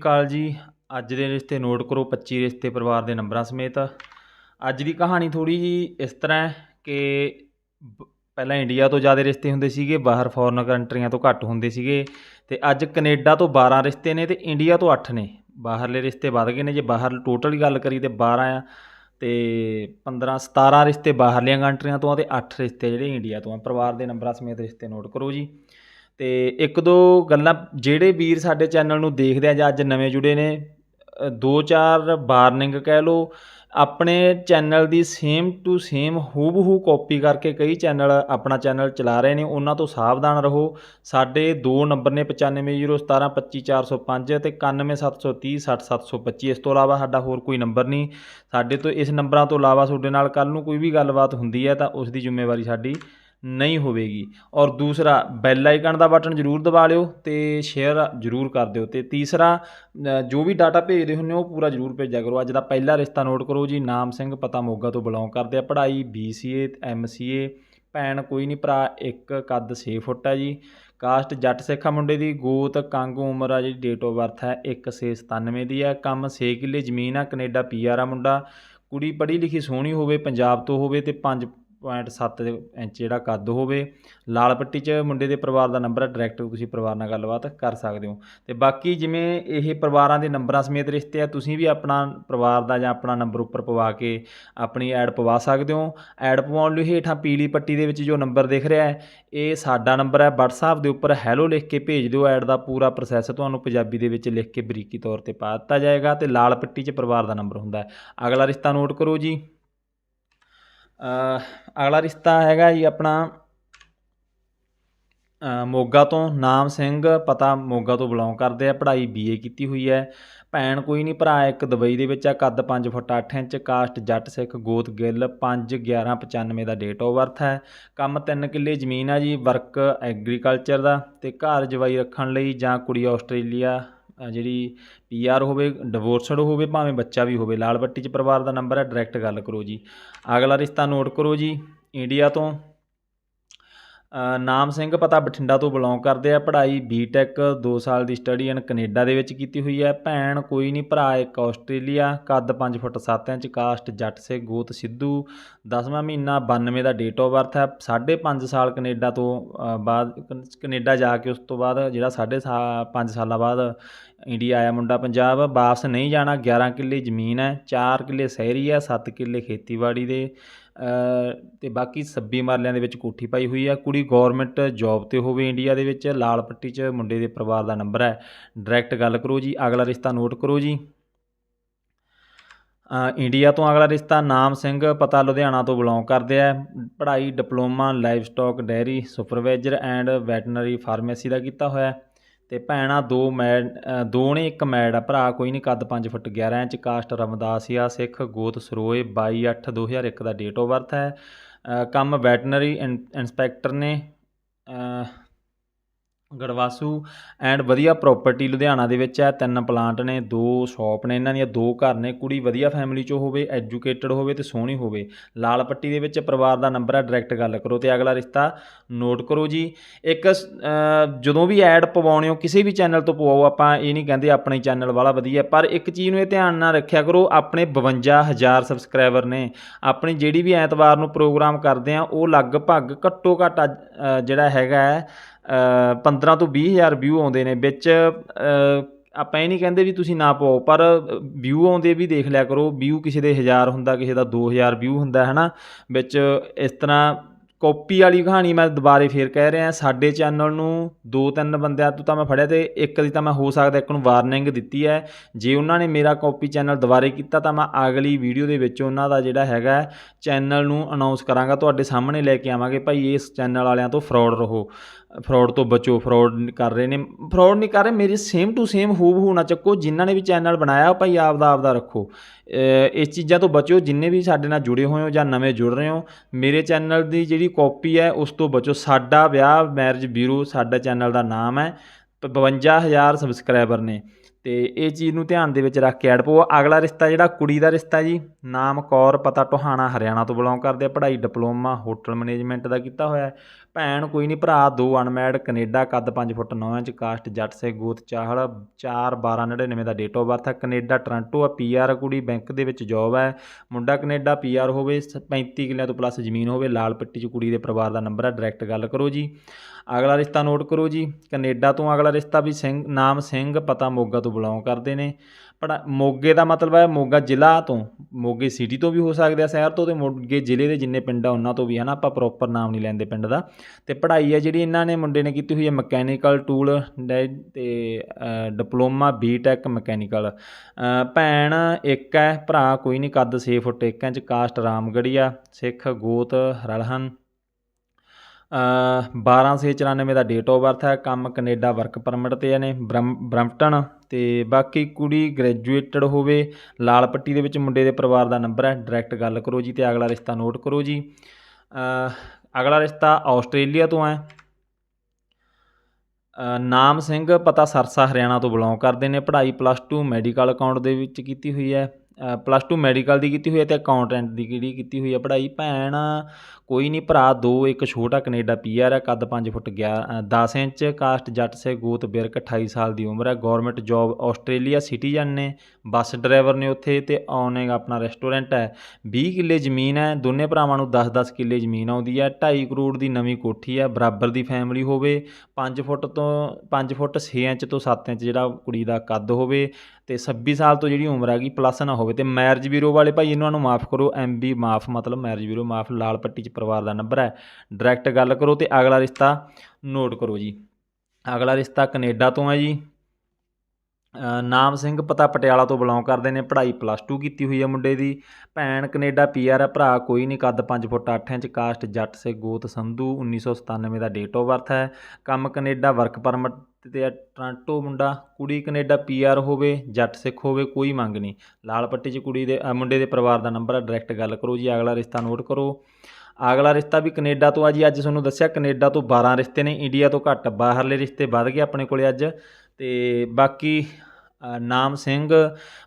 ਕਾਲ ਜੀ। ਅੱਜ ਦੇ ਰਿਸ਼ਤੇ ਨੋਟ ਕਰੋ 25 ਰਿਸ਼ਤੇ ਪਰਿਵਾਰ ਦੇ ਨੰਬਰਾਂ ਸਮੇਤ। ਅੱਜ ਦੀ ਕਹਾਣੀ ਥੋੜੀ ਜੀ ਇਸ ਤਰ੍ਹਾਂ ਹੈ ਕਿ ਬ- ਪਹਿਲਾਂ ਇੰਡੀਆ ਤੋਂ ਜ਼ਿਆਦਾ ਰਿਸ਼ਤੇ ਹੁੰਦੇ ਸੀਗੇ, ਬਾਹਰ ਫੋਰਨ ਕੰਟਰੀਆਂ ਤੋਂ ਘੱਟ ਹੁੰਦੇ ਸੀਗੇ। ਤੇ ਅੱਜ ਕੈਨੇਡਾ ਤੋਂ 12 ਰਿਸ਼ਤੇ ਨੇ ਤੇ ਇੰਡੀਆ ਤੋਂ 8 ਨੇ। ਬਾਹਰਲੇ ਰਿਸ਼ਤੇ ਵੱਧ ਗਏ ਨੇ, ਜੇ ਬਾਹਰ ਟੋਟਲ ਗੱਲ ਕਰੀ ਤੇ 12 ਆ। ਤੇ 15 17 ਰਿਸ਼ਤੇ ਬਾਹਰਲੀਆਂ ਕੰਟਰੀਆਂ ਤੋਂ ਆ ਤੇ 8 ਰਿਸ਼ਤੇ ਜਿਹੜੇ ਇੰਡੀਆ ਤੋਂ ਆ। ਪਰਿਵਾਰ ਦੇ ਨੰਬਰਾਂ ਸਮੇਤ ਰਿਸ਼ਤੇ ਨੋਟ ਕਰੋ ਜੀ। ਅਤੇ ਇੱਕ ਦੋ ਗੱਲਾਂ ਜਿਹੜੇ ਵੀਰ ਸਾਡੇ ਚੈਨਲ ਨੂੰ ਦੇਖਦੇ ਆ ਜਾਂ ਅੱਜ ਨਵੇਂ ਜੁੜੇ ਨੇ ਦੋ ਚਾਰ ਵਾਰਨਿੰਗ ਕਹਿ ਲਓ, ਆਪਣੇ ਚੈਨਲ ਦੀ ਸੇਮ ਟੂ ਸੇਮ ਹੂਬਹੂ ਕਾਪੀ ਕਰਕੇ ਕਈ ਚੈਨਲ ਆਪਣਾ ਚੈਨਲ ਚਲਾ ਰਹੇ ਨੇ, ਉਹਨਾਂ ਤੋਂ ਸਾਵਧਾਨ ਰਹੋ। ਸਾਡੇ ਦੋ ਨੰਬਰ ਨੇ 9501725405 ਤੇ 9173060725 ਇਸ ਤੋਂ ਇਲਾਵਾ ਸਾਡਾ ਹੋਰ ਕੋਈ ਨੰਬਰ ਨਹੀਂ। ਸਾਡੇ ਤੋਂ ਇਸ ਨੰਬਰਾਂ ਤੋਂ ਇਲਾਵਾ ਤੁਹਾਡੇ ਨਾਲ ਕੱਲ ਨੂੰ ਕੋਈ ਵੀ ਗੱਲਬਾਤ ਹੁੰਦੀ ਹੈ ਤਾਂ ਉਸ ਦੀ ਜ਼ਿੰਮੇਵਾਰੀ ਸਾਡੀ ਨਹੀਂ ਹੋਵੇਗੀ। ਔਰ ਦੂਸਰਾ ਬੈਲ ਆਈਕਨ ਦਾ ਬਟਨ ਜ਼ਰੂਰ ਦਬਾ ਲਿਓ ਤੇ ਸ਼ੇਅਰ ਜ਼ਰੂਰ ਕਰ ਦਿਓ। ਤੇ ਤੀਸਰਾ ਜੋ ਵੀ ਡਾਟਾ ਭੇਜਦੇ ਹੁੰਦੇ ਹੋ, ਉਹ ਪੂਰਾ ਜ਼ਰੂਰ ਭੇਜਿਆ ਕਰੋ। ਅੱਜ ਦਾ ਪਹਿਲਾ ਰਿਸ਼ਤਾ ਨੋਟ ਕਰੋ ਜੀ। ਨਾਮ ਸਿੰਘ, ਪਤਾ ਮੋਗਾ ਤੋਂ ਬਿਲੋਂਗ ਕਰਦੇ ਆ। ਪੜ੍ਹਾਈ BCA ਐਮਸੀਏ ਭੈਣ ਕੋਈ ਨਹੀਂ ਭਰਾ ਇੱਕ, ਕੱਦ 6 ਫੁੱਟ ਹੈ ਜੀ। ਕਾਸਟ ਜੱਟ ਸਿੱਖਾ ਮੁੰਡੇ ਦੀ। ਗੋਤ, ਕੰਗ, ਉਮਰ ਆ ਜਿਹੜੀ ਡੇਟ ਆਫ ਬਰਥ ਹੈ 1697 ਦੀ ਆ। ਕੰਮ 6 ਕਿੱਲੇ, ਜ਼ਮੀਨ ਆ, ਕੈਨੇਡਾ ਪੀਆਰ ਆ ਮੁੰਡਾ। ਕੁੜੀ ਪੜ੍ਹੀ ਲਿਖੀ ਸੋਹਣੀ ਹੋਵੇ, ਪੰਜਾਬ ਤੋਂ ਹੋਵੇ ਤੇ 5.7 ਇੰਚ ਜਿਹੜਾ ਕੱਦ ਹੋਵੇ। ਲਾਲ ਪੱਟੀ 'ਚ ਮੁੰਡੇ ਦੇ ਪਰਿਵਾਰ ਦਾ ਨੰਬਰ ਹੈ ਡਾਇਰੈਕਟ ਤੁਸੀਂ ਪਰਿਵਾਰ ਨਾਲ ਗੱਲਬਾਤ ਕਰ ਸਕਦੇ ਹੋ। ਤੇ ਬਾਕੀ ਜਿਵੇਂ ਇਹ ਪਰਿਵਾਰਾਂ ਦੇ ਨੰਬਰਾਂ ਸਮੇਤ ਰਿਸ਼ਤੇ ਆ, ਤੁਸੀਂ ਵੀ ਆਪਣਾ ਪਰਿਵਾਰ ਦਾ ਜਾਂ ਆਪਣਾ ਨੰਬਰ ਉੱਪਰ ਪਵਾ ਕੇ ਆਪਣੀ ਐਡ ਪਵਾ ਸਕਦੇ ਹੋ। ਐਡ ਪਵਾਉਣ ਲਈ ਹੇਠਾਂ ਪੀਲੀ ਪੱਟੀ ਦੇ ਵਿੱਚ ਜੋ ਨੰਬਰ ਦਿਖ ਰਿਹਾ ਹੈ, ਇਹ ਸਾਡਾ ਨੰਬਰ ਹੈ WhatsApp ਦੇ ਉੱਪਰ ਹੈਲੋ ਲਿਖ ਕੇ ਭੇਜ ਦਿਓ ਐਡ ਦਾ ਪੂਰਾ ਪ੍ਰੋਸੈਸ ਤੁਹਾਨੂੰ ਪੰਜਾਬੀ ਦੇ ਵਿੱਚ ਲਿਖ ਕੇ ਬਰੀਕੀ ਤੌਰ ਤੇ ਪਾ ਦਿੱਤਾ ਜਾਏਗਾ ਤੇ ਲਾਲ ਪੱਟੀ 'ਚ ਪਰਿਵਾਰ ਦਾ ਨੰਬਰ ਹੁੰਦਾ ਹੈ। ਅਗਲਾ ਰਿਸ਼ਤਾ ਨੋਟ ਕਰੋ ਜੀ। ਅਗਲਾ ਰਿਸ਼ਤਾ ਹੈਗਾ ਜੀ ਆਪਣਾ ਮੋਗਾ ਤੋਂ ਨਾਮ ਸਿੰਘ, ਪਤਾ ਮੋਗਾ ਤੋਂ ਬਿਲੋਂਗ ਕਰਦੇ ਆ, ਪੜ੍ਹਾਈ ਬੀਏ ਕੀਤੀ ਹੋਈ ਹੈ। ਭੈਣ ਕੋਈ ਨਹੀਂ, ਭਰਾ ਇੱਕ ਦੁਬਈ ਦੇ ਵਿੱਚ ਆ, ਕੱਦ 5 ਫੁੱਟ 8 ਇੰਚ, ਕਾਸਟ ਜੱਟ ਸਿੱਖ, ਗੋਤ ਗਿੱਲ 5 11 95 ਦਾ ਡੇਟ ਆਫ ਬਰਥ ਹੈ। ਕੰਮ 3 ਕਿੱਲੇ ਜ਼ਮੀਨ ਆ ਜੀ ਵਰਕ ਐਗਰੀਕਲਚਰ ਦਾ ਤੇ ਘਰ ਜਵਾਈ ਰੱਖਣ ਲਈ ਜਾਂ ਕੁੜੀ ਆਸਟ੍ਰੇਲੀਆ ਜਿਹੜੀ ਪੀਆਰ ਹੋਵੇ ਡਿਵੋਰਸਡ ਹੋਵੇ, ਭਾਵੇਂ ਬੱਚਾ ਵੀ ਹੋਵੇ, ਲਾਲ ਬੱਟੀ 'ਚ ਪਰਿਵਾਰ ਦਾ ਨੰਬਰ ਹੈ ਡਾਇਰੈਕਟ ਗੱਲ ਕਰੋ ਜੀ। ਅਗਲਾ ਰਿਸ਼ਤਾ ਨੋਟ ਕਰੋ ਜੀ ਇੰਡੀਆ ਤੋਂ। ਨਾਮ ਸਿੰਘ ਪਤਾ ਬਠਿੰਡਾ ਤੋਂ ਬਿਲੋਂਗ ਕਰਦੇ ਆ। ਪੜ੍ਹਾਈ ਬੀਟੈਕ 2 ਸਾਲ ਦੀ ਸਟੱਡੀ ਇਨ ਕੈਨੇਡਾ ਦੇ ਵਿੱਚ ਕੀਤੀ ਹੋਈ ਹੈ। ਭੈਣ ਕੋਈ ਨਹੀਂ, ਭਰਾ ਇੱਕ ਆਸਟ੍ਰੇਲੀਆ, ਕੱਦ 5 ਫੁੱਟ 7 ਇੰਚ, ਕਾਸਟ ਜੱਟ ਸੇ ਗੋਤ ਸਿੱਧੂ। 10ਵਾਂ ਮਹੀਨਾ 92 ਦਾ ਡੇਟ ਆਫ ਬਰਥ ਹੈ। 5.5 ਸਾਲ ਕੈਨੇਡਾ ਤੋਂ ਬਾਅਦ ਕਨ- ਕੈਨੇਡਾ ਜਾ ਕੇ ਉਸ ਤੋਂ ਬਾਅਦ ਜਿਹੜਾ 5.5 ਸਾਲਾਂ ਬਾਅਦ ਇੰਡੀਆ ਆਇਆ ਮੁੰਡਾ ਪੰਜਾਬ। ਵਾਪਸ ਨਹੀਂ ਜਾਣਾ। 11 ਕਿੱਲੇ ਜ਼ਮੀਨ ਹੈ। 4 ਕਿੱਲੇ ਸ਼ਹਿਰੀ ਹੈ। 7 ਕਿੱਲੇ ਖੇਤੀਬਾੜੀ ਦੇ। ਤੇ ਬਾਕੀ 26 ਮਰਲਿਆਂ ਦੇ ਵਿੱਚ ਕੋਠੀ ਪਾਈ ਹੋਈ ਹੈ ਕੁੜੀ ਗਵਰਨਮੈਂਟ ਜੌਬ ਤੇ ਹੋਵੇ ਇੰਡੀਆ ਦੇ ਵਿੱਚ, ਲਾਲ ਪੱਟੀ 'ਚ ਮੁੰਡੇ ਦੇ ਪਰਿਵਾਰ ਦਾ ਨੰਬਰ ਹੈ। ਡਾਇਰੈਕਟ ਗੱਲ ਕਰੋ ਜੀ, ਅਗਲਾ ਰਿਸ਼ਤਾ ਨੋਟ ਕਰੋ ਜੀ। ਇੰਡੀਆ ਤੋਂ ਅਗਲਾ ਰਿਸ਼ਤਾ ਨਾਮ ਸਿੰਘ, ਪਤਾ ਲੁਧਿਆਣਾ ਤੋਂ ਬਿਲੋਂਗ ਕਰਦੇ ਆ। ਪੜ੍ਹਾਈ, diploma livestock dairy supervisor and veterinary pharmacy ਦਾ ਕੀਤਾ ਹੋਇਆ। ਹੈ ਅਤੇ ਭੈਣਾਂ ਦੋ ਮੈਡ ਦੋ ਨੇ ਇੱਕ ਮੈਡ ਆ। ਭਰਾ ਕੋਈ ਨਹੀਂ ਕੱਦ 5 ਫੁੱਟ 11 ਇੰਚ ਕਾਸਟ ਰਮਦਾਸੀਆ ਸਿੱਖ ਗੋਤ ਸਰੋਏ 22 8 2001 ਦਾ ਡੇਟ ਆਫ ਬਰਥ ਹੈ। ਅ, ਕੰਮ ਵੈਟਰਨਰੀ ਇਨਸਪੈਕਟਰ ਨੇ ਗੜਵਾਸੂ ਐਂਡ ਵਧੀਆ ਪ੍ਰਾਪਰਟੀ ਲੁਧਿਆਣਾ ਦੇ ਵਿੱਚ ਹੈ। ਤਿੰਨ ਪਲਾਂਟ ਨੇ ਦੋ ਸ਼ਾਪ ਨੇ ਇਹਨਾਂ ਦੀਆਂ ਦੋ ਘਰ ਨੇ। ਕੁੜੀ ਵਧੀਆ ਫੈਮਿਲੀ ਚੋਂ ਹੋਵੇ ਐਜੂਕੇਟਡ ਹੋਵੇ ਤੇ ਸੋਹਣੀ ਹੋਵੇ। ਲਾਲ ਪੱਟੀ ਦੇ ਵਿੱਚ ਪਰਿਵਾਰ ਦਾ ਨੰਬਰ ਹੈ ਡਾਇਰੈਕਟ ਗੱਲ ਕਰੋ ਤੇ ਅਗਲਾ ਰਿਸ਼ਤਾ ਨੋਟ ਕਰੋ ਜੀ। ਇੱਕ ਜਦੋਂ ਵੀ ਐਡ ਪਵਾਉਣੇ ਹੋ ਕਿਸੇ ਵੀ ਚੈਨਲ ਤੋਂ ਪਵਾਓ ਆਪਾਂ ਇਹ ਨਹੀਂ ਕਹਿੰਦੇ ਆਪਣੇ ਚੈਨਲ ਵਾਲਾ ਵਧੀਆ ਪਰ ਇੱਕ ਚੀਜ਼ ਨੂੰ ਇਹ ਧਿਆਨ ਨਾਲ ਰੱਖਿਆ ਕਰੋ ਆਪਣੇ 52000 ਸਬਸਕ੍ਰਾਈਬਰ ਨੇ। ਆਪਣੀ ਜਿਹੜੀ ਵੀ ਐਤਵਾਰ ਨੂੰ ਪ੍ਰੋਗਰਾਮ ਕਰਦੇ ਆ ਉਹ ਲਗਭਗ ਘੱਟੋ ਘੱਟ ਅੱਜ, ਜਿਹੜਾ ਹੈਗਾ ਪੰਦਰਾਂ ਤੋਂ ਵੀਹ ਹਜ਼ਾਰ ਵਿਊ ਆਉਂਦੇ ਨੇ, ਵਿੱਚ ਆਪਾਂ ਇਹ ਨਹੀਂ ਕਹਿੰਦੇ ਵੀ ਤੁਸੀਂ ਨਾ ਪਾਓ, ਪਰ ਵਿਊ ਆਉਂਦੇ ਵੀ ਦੇਖ ਲਿਆ ਕਰੋ ਵਿਊ ਕਿਸੇ ਦੇ 1000 ਹੁੰਦਾ, ਕਿਸੇ ਦਾ 2000 ਵਿਊ ਹੁੰਦਾ ਹੈ ਨਾ ਵਿੱਚ ਇਸ ਤਰ੍ਹਾਂ ਕਾਪੀ ਵਾਲੀ ਕਹਾਣੀ ਮੈਂ ਦੁਬਾਰੇ ਫੇਰ ਕਹਿ ਰਿਹਾ, ਸਾਡੇ ਚੈਨਲ ਨੂੰ ਦੋ ਤਿੰਨ ਬੰਦਿਆਂ ਤੋਂ ਤਾਂ ਮੈਂ ਫੜਿਆ ਤੇ ਇੱਕ ਦੀ ਤਾਂ ਮੈਂ ਹੋ ਸਕਦਾ ਇੱਕ ਨੂੰ ਵਾਰਨਿੰਗ ਦਿੱਤੀ ਹੈ। ਜੇ ਉਹਨਾਂ ਨੇ ਮੇਰਾ ਕਾਪੀ ਚੈਨਲ ਦੁਬਾਰੇ ਕੀਤਾ ਤਾਂ ਮੈਂ ਅਗਲੀ ਵੀਡੀਓ ਦੇ ਵਿੱਚ ਉਹਨਾਂ ਦਾ ਜਿਹੜਾ ਹੈਗਾ ਚੈਨਲ ਨੂੰ ਅਨਾਉਂਸ ਕਰਾਂਗਾ, ਤੁਹਾਡੇ ਸਾਹਮਣੇ ਲੈ ਕੇ ਆਵਾਂਗੇ, ਭਾਈ ਇਸ ਚੈਨਲ ਵਾਲਿਆਂ ਤੋਂ ਫਰਾਡ ਰਹੋ। ਫਰਾਡ ਤੋਂ ਬਚੋ, ਫਰਾਡ ਕਰ ਰਹੇ ਨੇ। ਫਰਾਡ ਨਹੀਂ ਕਰ ਰਹੇ, ਮੇਰੀ ਸੇਮ ਟੂ ਸੇਮ ਹੂਬ ਨਾ ਚੱਕੋ, ਜਿਨ੍ਹਾਂ ਨੇ ਵੀ ਚੈਨਲ ਬਣਾਇਆ, ਉਹ ਭਾਈ ਆਪਦਾ ਆਪਦਾ ਰੱਖੋ। ਇਸ ਚੀਜ਼ਾਂ ਤੋਂ ਬਚੋ ਜਿੰਨੇ ਵੀ ਸਾਡੇ ਨਾਲ ਜੁੜੇ ਹੋਏ ਹੋ ਜਾਂ ਨਵੇਂ ਜੁੜ ਰਹੇ ਹੋ, ਮੇਰੇ ਚੈਨਲ ਦੀ ਜਿਹੜੀ ਕਾਪੀ ਹੈ, ਉਸ ਤੋਂ ਬਚੋ ਸਾਡਾ ਵਿਆਹ ਮੈਰਿਜ ਬਿਊਰੋ, ਸਾਡਾ ਚੈਨਲ ਦਾ ਨਾਮ ਹੈ 52000 ਸਬਸਕ੍ਰਾਈਬਰ ਨੇ। ਤੇ ਇਹ ਚੀਜ਼ ਨੂੰ ਧਿਆਨ ਦੇ ਵਿੱਚ ਰੱਖ ਕੇ ਐਡ ਪਾਓ ਅਗਲਾ ਰਿਸ਼ਤਾ ਜਿਹੜਾ, ਕੁੜੀ ਦਾ ਰਿਸ਼ਤਾ ਜੀ, ਨਾਮ ਕੌਰ ਪਤਾ ਟੋਹਾਣਾ, ਹਰਿਆਣਾ ਤੋਂ ਬਿਲੋਂਗ ਕਰਦੇ ਆ। ਪੜ੍ਹਾਈ ਡਿਪਲੋਮਾ ਹੋਟਲ ਮੈਨੇਜਮੈਂਟ ਦਾ ਕੀਤਾ ਹੋਇਆ ਹੈ। ਭੈਣ ਕੋਈ ਨਹੀਂ ਭਰਾ ਦੋ ਅਨਮੈਡ ਕੈਨੇਡਾ ਕੱਦ 5 ਫੁੱਟ 9 ਇੰਚ, ਕਾਸਟ ਜੱਟ ਸੇ ਗੋਤ ਚਾਹਲ 4 12 99 ਦਾ ਡੇਟ ਆਫ ਬਰਥ ਹੈ। ਕੈਨੇਡਾ, ਟੋਰਾਂਟੋ ਆ ਪੀਆਰ ਕੁੜੀ ਬੈਂਕ ਦੇ ਵਿੱਚ ਜੌਬ ਹੈ। ਮੁੰਡਾ ਕੈਨੇਡਾ ਪੀਆਰ ਹੋਵੇ, ਸ- 35 ਕਿੱਲਿਆਂ ਤੋਂ ਪਲੱਸ ਜ਼ਮੀਨ ਹੋਵੇ। ਲਾਲ ਪੱਟੀ 'ਚ ਕੁੜੀ ਦੇ ਪਰਿਵਾਰ ਦਾ ਨੰਬਰ ਹੈ। ਡਾਇਰੈਕਟ ਗੱਲ ਕਰੋ ਜੀ। ਅਗਲਾ ਰਿਸ਼ਤਾ ਨੋਟ ਕਰੋ ਜੀ। ਕੈਨੇਡਾ ਤੋਂ ਅਗਲਾ ਰਿਸ਼ਤਾ ਵੀ ਸਿੰਘ, ਨਾਮ ਸਿੰਘ, ਪਤਾ ਮੋਗਾ ਤੋਂ ਬਿਲੋਂਗ ਕਰਦੇ ਨੇ। ਪੜਾ ਮੋਗੇ ਦਾ ਮਤਲਬ ਹੈ ਮੋਗਾ ਜ਼ਿਲ੍ਹਾ ਤੋਂ, ਮੋਗੇ ਸਿਟੀ ਤੋਂ ਵੀ ਹੋ ਸਕਦੇ ਆ ਸ਼ਹਿਰ ਤੋਂ ਤੇ ਮੋਗੇ ਜ਼ਿਲ੍ਹੇ ਦੇ ਜਿੰਨੇ ਪਿੰਡ ਆ ਉਹਨਾਂ ਤੋਂ ਵੀ ਹੈ ਨਾ ਆਪਾਂ ਪ੍ਰੋਪਰ ਨਾਮ ਨਹੀਂ ਲੈਂਦੇ ਪਿੰਡ ਦਾ। ਤੇ ਪੜ੍ਹਾਈ ਹੈ ਜਿਹੜੀ ਇਹਨਾਂ ਨੇ ਮੁੰਡੇ ਨੇ ਕੀਤੀ ਹੋਈ ਹੈ ਮਕੈਨੀਕਲ ਟੂਲ ਡੈ- ਤੇ ਡਿਪਲੋਮਾ ਬੀਟੈਕ ਮਕੈਨੀਕਲ ਭੈਣ ਇੱਕ ਹੈ, ਭਰਾ ਕੋਈ ਨਹੀਂ, ਕੱਦ 6 foot 1 inch, caste Ramgarhia Sikh, ਗੋਤ, ਰਲਹਨ। 12694 ਦਾ ਡੇਟ ਆਫ ਬਰਥ ਹੈ। ਕੰਮ ਕੈਨੇਡਾ ਵਰਕ ਪਰਮਿਟ ਤੇ ਨੇ ਬ੍ਰਮ ਬ੍ਰੈਂਪਟਨ। ਤੇ ਬਾਕੀ ਕੁੜੀ ਗ੍ਰੈਜੂਏਟਡ ਹੋਵੇ, ਲਾਲ ਪੱਟੀ ਦੇ ਵਿੱਚ ਮੁੰਡੇ ਦੇ ਪਰਿਵਾਰ ਦਾ ਨੰਬਰ ਹੈ। ਡਾਇਰੈਕਟ ਗੱਲ ਕਰੋ ਜੀ ਤੇ ਅਗਲਾ ਰਿਸ਼ਤਾ ਨੋਟ ਕਰੋ ਜੀ। ਅਗਲਾ ਰਿਸ਼ਤਾ ਆਸਟ੍ਰੇਲੀਆ ਤੋਂ ਹੈ। ਨਾਮ ਸਿੰਘ, ਪਤਾ ਸਰਸਾ ਹਰਿਆਣਾ ਤੋਂ ਬਿਲੋਂਗ ਕਰਦੇ ਨੇ। ਪੜ੍ਹਾਈ ਪਲੱਸ 2 ਮੈਡੀਕਲ ਅਕਾਊਂਟ ਦੇ ਵਿੱਚ ਕੀਤੀ ਹੋਈ ਹੈ। ਪਲੱਸ 2 ਮੈਡੀਕਲ ਦੀ ਕੀਤੀ ਹੋਈ ਹੈ ਤੇ ਅਕਾਊਂਟੈਂਟ ਦੀ ਕਿਹੜੀ ਕੀਤੀ ਹੋਈ ਹੈ ਪੜ੍ਹਾਈ। ਭੈਣ, ਕੋਈ ਨਹੀਂ ਭਰਾ, ਦੋ, ਇੱਕ ਛੋਟਾ ਕੈਨੇਡਾ ਪੀਆਰ ਹੈ, ਕੱਦ 5 ਫੁੱਟ 10 ਇੰਚ, ਕਾਸਟ ਜੱਟ ਸੇ ਗੋਤ ਬਿਰਕ 28 ਸਾਲ ਦੀ ਉਮਰ ਹੈ ਗਵਰਨਮੈਂਟ ਜੌਬ ਆਸਟ੍ਰੇਲੀਆ ਸਿਟੀਜ਼ਨ ਨੇ, ਬੱਸ ਡਰਾਈਵਰ ਨੇ ਉੱਥੇ ਤੇ ਔਨਿੰਗ ਆਪਣਾ ਰੈਸਟੋਰੈਂਟ ਹੈ। 20 ਕਿੱਲੇ ਜ਼ਮੀਨ ਹੈ, ਦੋਨੇ ਭਰਾਵਾਂ ਨੂੰ 10-10 ਕਿੱਲੇ ਜ਼ਮੀਨ ਆਉਂਦੀ ਹੈ 2.5 ਕਰੋੜ ਦੀ ਨਵੀਂ ਕੋਠੀ ਹੈ, ਬਰਾਬਰ ਦੀ ਫੈਮਿਲੀ ਹੋਵੇ 5 ਫੁੱਟ ਤੋਂ 5 ਫੁੱਟ 6 ਇੰਚ ਤੋਂ 7 ਇੰਚ ਜਿਹੜਾ ਕੁੜੀ ਦਾ ਕੱਦ ਹੋਵੇ ਤੇ 26 ਸਾਲ ਤੋਂ ਜਿਹੜੀ ਉਮਰ ਹੈਗੀ ਪਲੱਸ ਨਾ ਹੋਵੇ। ਤੇ ਮੈਰਿਜ ਬਿਊਰੋ ਵਾਲੇ ਭਾਈ, ਇਹਨਾਂ ਨੂੰ ਮਾਫ ਕਰੋ ਐਮਬੀ ਮਾਫ, ਮਤਲਬ ਮੈਰਿਜ ਬਿਊਰੋ ਮਾਫ, ਲਾਲ ਪੱਟੀ 'ਚ ਪਰਿਵਾਰ ਦਾ ਨੰਬਰ ਹੈ। ਡਾਇਰੈਕਟ ਗੱਲ ਕਰੋ ਤੇ ਅਗਲਾ ਰਿਸ਼ਤਾ ਨੋਟ ਕਰੋ ਜੀ। ਅਗਲਾ ਰਿਸ਼ਤਾ ਕੈਨੇਡਾ ਤੋਂ ਹੈ ਜੀ। ਨਾਮ ਸਿੰਘ ਪਤਾ ਪਟਿਆਲਾ ਤੋਂ ਬਿਲੋਂਗ ਕਰਦੇ ਨੇ, ਪੜ੍ਹਾਈ ਪਲੱਸ 2 ਕੀਤੀ ਹੋਈ ਹੈ ਮੁੰਡੇ ਦੀ। ਭੈਣ ਕੈਨੇਡਾ ਪੀਆਰ ਹੈ, ਭਰਾ ਕੋਈ ਨਹੀਂ, ਕੱਦ 5 ਫੁੱਟ 8 ਇੰਚ, ਕਾਸਟ ਜੱਟ ਸੇ ਗੋਤ ਸੰਧੂ 1997 ਦਾ ਡੇਟ ਆਫ ਬਰਥ ਹੈ। ਕੰਮ ਕੈਨੇਡਾ ਵਰਕ ਪਰਮਿਟ ਅਤੇ ਹੈ ਟ੍ਰਾਂਟੋ ਮੁੰਡਾ, ਕੁੜੀ ਕੈਨੇਡਾ ਪੀਆਰ ਹੋਵੇ, ਜੱਟ ਸਿੱਖ ਹੋਵੇ, ਕੋਈ ਮੰਗ ਨਹੀਂ। ਲਾਲ ਪੱਟੀ 'ਚ ਕੁੜੀ ਦੇ ਮੁੰਡੇ ਦੇ ਪਰਿਵਾਰ ਦਾ ਨੰਬਰ ਹੈ ਡਾਇਰੈਕਟ ਗੱਲ ਕਰੋ ਜੀ, ਅਗਲਾ ਰਿਸ਼ਤਾ ਨੋਟ ਕਰੋ। ਅਗਲਾ ਰਿਸ਼ਤਾ ਵੀ ਕੈਨੇਡਾ ਤੋਂ ਆ ਜੀ, ਅੱਜ ਤੁਹਾਨੂੰ ਦੱਸਿਆ ਕੈਨੇਡਾ ਤੋਂ 12 ਰਿਸ਼ਤੇ ਨੇ, ਇੰਡੀਆ ਤੋਂ ਘੱਟ ਬਾਹਰਲੇ ਰਿਸ਼ਤੇ ਵੱਧ ਗਏ ਆਪਣੇ ਕੋਲੇ ਅੱਜ। ਤੇ ਬਾਕੀ ਨਾਮ ਸਿੰਘ,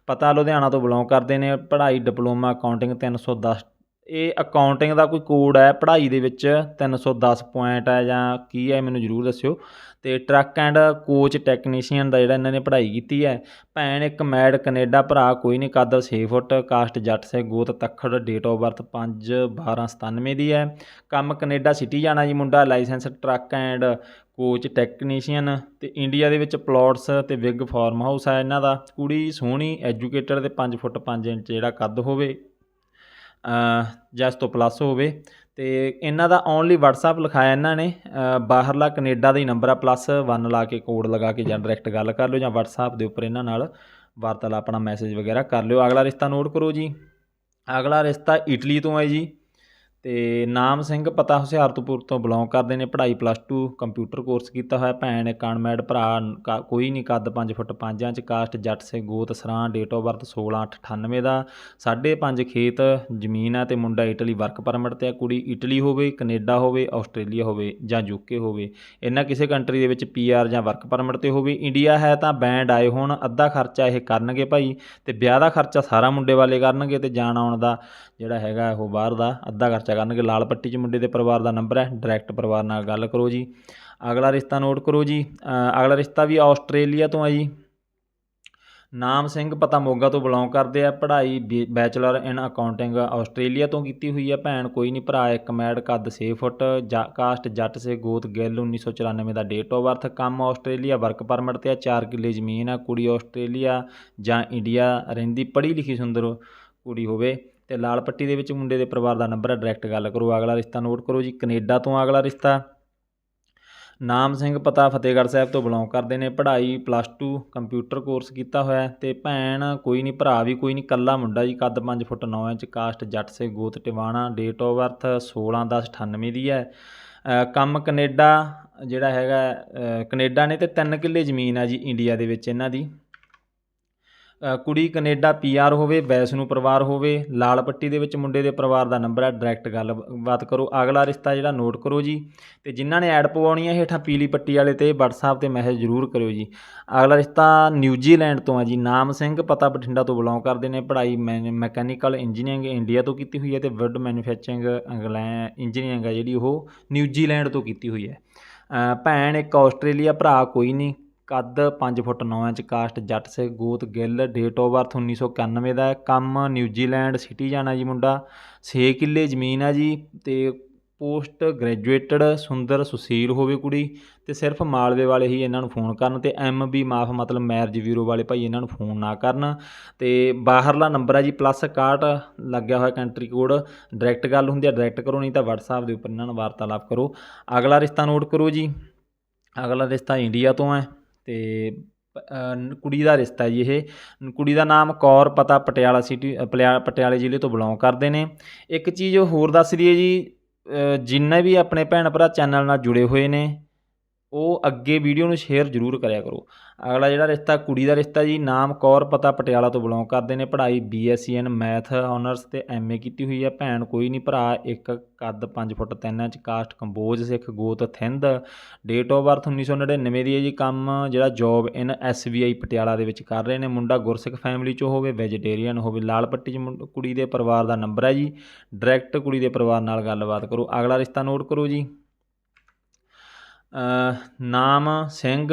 ਪਤਾ ਲੁਧਿਆਣਾ ਤੋਂ ਬਿਲੋਂਗ ਕਰਦੇ ਨੇ, ਪੜ੍ਹਾਈ, ਡਿਪਲੋਮਾ ਅਕਾਊਂਟਿੰਗ 310 ਇਹ ਅਕਾਊਂਟਿੰਗ ਦਾ ਕੋਈ ਕੋਡ ਹੈ ਪੜ੍ਹਾਈ ਦੇ ਵਿੱਚ 310 ਪੁਆਇੰਟ ਹੈ ਜਾਂ ਕੀ ਹੈ ਮੈਨੂੰ ਜ਼ਰੂਰ ਦੱਸਿਓ। ਅਤੇ ਟਰੱਕ ਐਂਡ ਕੋਚ ਟੈਕਨੀਸ਼ੀਅਨ ਦਾ ਜਿਹੜਾ ਇਹਨਾਂ ਨੇ ਪੜ੍ਹਾਈ ਕੀਤੀ ਹੈ। ਭੈਣ ਇੱਕ ਮੈਡ ਕਨੇਡਾ, ਭਰਾ ਕੋਈ ਨਹੀਂ, ਕੱਦ ਛੇ ਫੁੱਟ, ਕਾਸਟ ਜੱਟ ਸੇ ਗੋਤ ਤੱਖੜ ਡੇਟ ਆਫ ਬਰਥ 5 12 97 ਦੀ ਹੈ। ਕੰਮ ਕਨੇਡਾ ਸਿਟੀ ਜਾਣਾ ਜੀ ਮੁੰਡਾ licence truck and coach technician ਤੇ ਇੰਡੀਆ ਦੇ ਵਿੱਚ ਪਲੋਟਸ ਤੇ ਬਿਗ ਫਾਰਮ ਹਾਊਸ ਹੈ ਇਹਨਾਂ ਦਾ। ਕੁੜੀ ਸੋਹਣੀ ਐਜੂਕੇਟਡ ਤੇ 5 ਫੁੱਟ 5 ਇੰਚ ਜਿਹੜਾ ਕੱਦ ਹੋਵੇ ਜਸ ਤੋਂ ਪਲੱਸ ਹੋਵੇ। ਤੇ ਇਹਨਾਂ ਦਾ ਓਨਲੀ WhatsApp ਲਿਖਾਇਆ ਇਹਨਾਂ ਨੇ ਬਾਹਰਲਾ ਕੈਨੇਡਾ ਦਾ ਹੀ ਨੰਬਰ ਆ ਪਲੱਸ 1 ਲਾ ਕੇ ਕੋਡ ਲਗਾ ਕੇ ਜਾਂ ਡਾਇਰੈਕਟ ਗੱਲ ਕਰ ਲਿਓ ਜਾਂ WhatsApp ਦੇ ਉੱਪਰ ਇਹਨਾਂ ਨਾਲ ਵਾਰਤਾਲਾਪ ਆਪਣਾ ਮੈਸੇਜ ਵਗੈਰਾ ਕਰ ਲਿਓ। ਅਗਲਾ ਰਿਸ਼ਤਾ ਨੋਟ ਕਰੋ ਜੀ। ਅਗਲਾ ਰਿਸ਼ਤਾ ਇਟਲੀ ਤੋਂ ਹੈ ਜੀ। ਤੇ ਨਾਮ ਸਿੰਘ ਪਤਾ ਹੁਸ਼ਿਆਰਪੁਰ ਤੋਂ ਬਿਲੋਂਗ ਕਰਦੇ ਨੇ, ਪੜ੍ਹਾਈ ਪਲੱਸ 2 ਕੰਪਿਊਟਰ ਕੋਰਸ ਕੀਤਾ ਹੋਇਆ, ਭੈਣ ਇੱਕ ਅਨਮੈਡ ਭਰਾ, ਕ- ਕੋਈ ਨਹੀਂ ਕੱਦ 5 ਫੁੱਟ 5 ਇੰਚ, ਕਾਸਟ, ਜੱਟ ਸਿੰਘ, ਗੋਤ, ਸਰਾਂ ਡੇਟ ਆਫ ਬਰਥ 1698 ਦਾ 5.5 ਖੇਤ, ਜ਼ਮੀਨ ਹੈ ਤੇ ਮੁੰਡਾ ਇਟਲੀ ਵਰਕ ਪਰਮਿਟ ਤੇ ਹੈ, ਕੁੜੀ ਇਟਲੀ ਹੋਵੇ, ਕੈਨੇਡਾ ਹੋਵੇ, ਆਸਟ੍ਰੇਲੀਆ ਹੋਵੇ ਜਾਂ ਯੂਕੇ ਹੋਵੇ, ਇਹਨਾਂ ਕਿਸੇ ਕੰਟਰੀ ਦੇ ਵਿੱਚ ਪੀਆਰ ਜਾਂ ਵਰਕ ਪਰਮਿਟ ਤੇ ਹੋਵੇ ਇੰਡੀਆ ਹੈ ਤਾਂ ਬੈਂਡ ਆਏ ਹੋਣ, ਅੱਧਾ ਖਰਚਾ ਇਹ ਕਰਨਗੇ ਭਾਈ, ਤੇ ਵਿਆਹ ਦਾ ਖਰਚਾ ਸਾਰਾ ਮੁੰਡੇ ਵਾਲੇ ਕਰਨਗੇ, ਤੇ ਜਾਣ ਆਉਣ ਦਾ ਜਿਹੜਾ ਹੈਗਾ ਉਹ ਬਾਹਰ ਦਾ, ਅੱਧਾ ਖਰਚਾ ਕਰਨਗੇ। ਲਾਲ ਪੱਟੀ 'ਚ ਮੁੰਡੇ ਦੇ ਪਰਿਵਾਰ ਦਾ ਨੰਬਰ ਹੈ। ਡਾਇਰੈਕਟ ਪਰਿਵਾਰ ਨਾਲ ਗੱਲ ਕਰੋ ਜੀ। ਅਗਲਾ ਰਿਸ਼ਤਾ ਨੋਟ ਕਰੋ ਜੀ। ਅਗਲਾ ਰਿਸ਼ਤਾ ਵੀ ਆਸਟ੍ਰੇਲੀਆ ਤੋਂ ਹੈ ਜੀ। ਨਾਮ ਸਿੰਘ ਪਤਾ ਮੋਗਾ ਤੋਂ ਬਿਲੋਂਗ ਕਰਦੇ ਆ। ਪੜ੍ਹਾਈ ਬੈਚਲਰ ਇਨ ਅਕਾਊਂਟਿੰਗ ਆਸਟ੍ਰੇਲੀਆ ਤੋਂ ਕੀਤੀ ਹੋਈ ਹੈ ਭੈਣ। ਕੋਈ ਨਹੀਂ ਭਰਾ, ਇੱਕ ਮੈਡ, ਕੱਦ 6 ਫੁੱਟ, ਜਾ- ਕਾਸਟ ਜੱਟ ਸੇ ਗੋਤ ਗਿੱਲ 1994 ਦਾ ਡੇਟ ਆਫ ਬਰਥ। ਕੰਮ ਆਸਟ੍ਰੇਲੀਆ, ਵਰਕ ਪਰਮਿਟ ਤੇ ਆ। 4 ਕਿੱਲੇ ਜ਼ਮੀਨ ਆ। ਕੁੜੀ ਆਸਟ੍ਰੇਲੀਆ ਜਾਂ ਇੰਡੀਆ ਰਹਿੰਦੀ। ਪੜ੍ਹੀ ਲਿਖੀ ਸੁੰਦਰ ਕੁੜੀ ਹੋਵੇ। ਤੇ ਲਾਲ ਪੱਟੀ ਦੇ ਵਿੱਚ ਮੁੰਡੇ ਦੇ ਪਰਿਵਾਰ ਦਾ ਨੰਬਰ ਹੈ ਡਾਇਰੈਕਟ ਗੱਲ ਕਰੋ ਅਗਲਾ ਰਿਸ਼ਤਾ ਨੋਟ ਕਰੋ ਜੀ ਕੈਨੇਡਾ ਤੋਂ ਅਗਲਾ ਰਿਸ਼ਤਾ। ਨਾਮ ਸਿੰਘ ਪਤਾ ਫਤਿਹਗੜ੍ਹ ਸਾਹਿਬ ਤੋਂ ਬਿਲੋਂਗ ਕਰਦੇ ਨੇ ਪੜ੍ਹਾਈ ਪਲੱਸ 2 ਕੰਪਿਊਟਰ ਕੋਰਸ ਕੀਤਾ ਹੋਇਆ ਹੈ ਤੇ ਭੈਣ ਕੋਈ ਨਹੀਂ ਭਰਾ ਵੀ ਕੋਈ ਨਹੀਂ ਕੱਲਾ ਮੁੰਡਾ ਜੀ ਕੱਦ 5 ਫੁੱਟ 9 ਇੰਚ ਕਾਸਟ ਜੱਟ ਸੇ ਗੋਤ ਟਿਵਾਣਾ ਡੇਟ ਆਫ ਬਰਥ 16 10 98 ਦੀ ਹੈ। ਕੰਮ ਕੈਨੇਡਾ ਜਿਹੜਾ ਹੈਗਾ ਅ, ਕੈਨੇਡਾ ਨੇ ਤੇ 3 ਕਿੱਲੇ ਜ਼ਮੀਨ ਆ ਜੀ ਇੰਡੀਆ ਦੇ ਵਿੱਚ ਇਹਨਾਂ ਦੀ। ਕੁੜੀ ਕੈਨੇਡਾ ਪੀਆਰ ਹੋਵੇ ਵੈਸ਼ਨੂੰ ਪਰਿਵਾਰ ਹੋਵੇ, ਲਾਲ ਪੱਟੀ ਦੇ ਵਿੱਚ ਮੁੰਡੇ ਦੇ ਪਰਿਵਾਰ ਦਾ ਨੰਬਰ ਹੈ ਡਾਇਰੈਕਟ ਗੱਲਬਾਤ ਕਰੋ। ਅਗਲਾ ਰਿਸ਼ਤਾ ਜਿਹੜਾ ਨੋਟ ਕਰੋ ਜੀ। ਤੇ ਜਿਨ੍ਹਾਂ ਨੇ ਐਡ ਪਵਾਉਣੀ ਹੈ ਹੇਠਾਂ ਪੀਲੀ ਪੱਟੀ ਵਾਲੇ ਤੇ WhatsApp ਤੇ ਮੈਸੇਜ ਜ਼ਰੂਰ ਕਰਿਓ ਜੀ। ਅਗਲਾ ਰਿਸ਼ਤਾ ਨਿਊਜ਼ੀਲੈਂਡ ਤੋਂ ਹੈ ਜੀ। ਨਾਮ ਸਿੰਘ ਪਤਾ ਬਠਿੰਡਾ ਤੋਂ ਬਿਲੋਂਗ ਕਰਦੇ ਨੇ। ਪੜ੍ਹਾਈ ਮੈਕੈਨੀਕਲ ਇੰਜੀਨੀਅਰਿੰਗ ਇੰਡੀਆ ਤੋਂ ਕੀਤੀ ਹੋਈ ਹੈ ਤੇ ਵੁੱਡ ਮੈਨੂਫੈਕਚਰਿੰਗ ਇੰਗਲੈਂਡ ਇੰਜੀਨੀਅਰਿੰਗ ਹੈ ਜਿਹੜੀ ਉਹ ਨਿਊਜ਼ੀਲੈਂਡ ਤੋਂ ਕੀਤੀ ਹੋਈ ਹੈ। ਭੈਣ ਇੱਕ ਆਸਟ੍ਰੇਲੀਆ ਭਰਾ ਕੋਈ ਨਹੀਂ। ਕੱਦ 5 ਫੁੱਟ 9 ਇੰਚ ਕਾਸਟ ਜੱਟ ਸੇ ਗੋਤ ਗਿੱਲ ਡੇਟ ਆਫ ਬਰਥ 1991 ਦਾ ਕੰਮ ਨਿਊਜ਼ੀਲੈਂਡ ਸਿਟੀ ਜਾਣਾ ਜੀ ਮੁੰਡਾ। 6 ਕਿੱਲੇ ਜ਼ਮੀਨ ਹੈ ਜੀ ਤੇ ਪੋਸਟ ਗ੍ਰੈਜੂਏਟਡ ਸੁੰਦਰ ਸੁਸ਼ੀਲ ਹੋਵੇ ਕੁੜੀ ਤੇ ਸਿਰਫ ਮਾਲਵੇ ਵਾਲੇ ਹੀ ਇਹਨਾਂ ਨੂੰ ਫੋਨ ਕਰਨ ਤੇ ਐਮ ਬੀ ਮਾਫ ਮਤਲਬ ਮੈਰਿਜ ਬਿਊਰੋ ਵਾਲੇ ਭਾਈ ਇਹਨਾਂ ਨੂੰ ਫੋਨ ਨਾ ਕਰਨ। ਤੇ ਬਾਹਰਲਾ ਨੰਬਰ ਹੈ ਜੀ ਪਲੱਸ 61 ਲੱਗਿਆ ਹੋਇਆ ਕੰਟਰੀ ਕੋਡ ਡਾਇਰੈਕਟ ਗੱਲ ਹੁੰਦੀ ਹੈ ਡਾਇਰੈਕਟ ਕਰੋ ਨਹੀਂ ਤਾਂ WhatsApp ਦੇ ਉੱਪਰ ਇਹਨਾਂ ਨਾਲ ਵਾਰਤਾਲਾਪ ਕਰੋ। ਅਗਲਾ ਰਿਸ਼ਤਾ ਨੋਟ ਕਰੋ ਜੀ। ਅਗਲਾ ਰਿਸ਼ਤਾ ਇੰਡੀਆ ਤੋਂ ਹੈ। ਤੇ ਕੁੜੀ ਦਾ ਰਿਸ਼ਤਾ ਜੀ ਇਹ। ਕੁੜੀ ਦਾ ਨਾਮ ਕੌਰ ਪਤਾ ਪਟਿਆਲਾ ਸਿਟੀ ਅ, ਪਟਿਆਲੇ ਜ਼ਿਲ੍ਹੇ ਤੋਂ ਬਿਲੋਂਗ ਕਰਦੇ ਨੇ। ਇੱਕ ਚੀਜ਼ ਹੋਰ ਦੱਸ ਦਈਏ ਜੀ ਜਿੰਨੇ ਵੀ ਆਪਣੇ ਭੈਣ ਭਰਾ ਚੈਨਲ ਨਾਲ ਜੁੜੇ ਹੋਏ ਨੇ ਉਹ ਅੱਗੇ ਵੀਡੀਓ ਨੂੰ ਸ਼ੇਅਰ ਜ਼ਰੂਰ ਕਰਿਆ ਕਰੋ। ਅਗਲਾ ਜਿਹੜਾ ਰਿਸ਼ਤਾ, ਕੁੜੀ ਦਾ ਰਿਸ਼ਤਾ ਜੀ, ਨਾਮ ਕੌਰ ਪਤਾ ਪਟਿਆਲਾ ਤੋਂ ਬਿਲੋਂਗ ਕਰਦੇ ਨੇ। ਪੜ੍ਹਾਈ ਬੀਐਸਸੀ ਐਨ ਮੈਥ ਆਨਰਸ ਤੇ ਐਮਏ ਕੀਤੀ ਹੋਈ ਹੈ ਭੈਣ ਕੋਈ ਨਹੀਂ ਭਰਾ ਇੱਕ ਕੱਦ 5 foot 3 inch caste Kamboj, Sikh, ਗੋਤ, ਥਿੰਦ। ਡੇਟ ਆਫ ਬਰਥ 1999 ਦੀ ਹੈ ਜੀ। ਕੰਮ ਜਿਹੜਾ ਜੌਬ ਇਨ ਐਸਬੀਆਈ ਪਟਿਆਲਾ ਦੇ ਵਿੱਚ ਕਰ ਰਹੇ ਨੇ। ਮੁੰਡਾ ਗੁਰਸਿੱਖ ਫੈਮਿਲੀ ਚੋਂ ਹੋਵੇ ਵੈਜੀਟੇਰੀਅਨ ਹੋਵੇ, ਲਾਲ ਪੱਟੀ 'ਚ ਮੁੰ- ਕੁੜੀ ਦੇ ਪਰਿਵਾਰ ਦਾ ਨੰਬਰ ਹੈ ਜੀ। ਡਾਇਰੈਕਟ ਕੁੜੀ ਦੇ ਪਰਿਵਾਰ ਨਾਲ ਗੱਲਬਾਤ ਕਰੋ। ਅਗਲਾ ਰਿਸ਼ਤਾ ਨੋਟ ਕਰੋ ਜੀ। ਨਾਮ, ਸਿੰਘ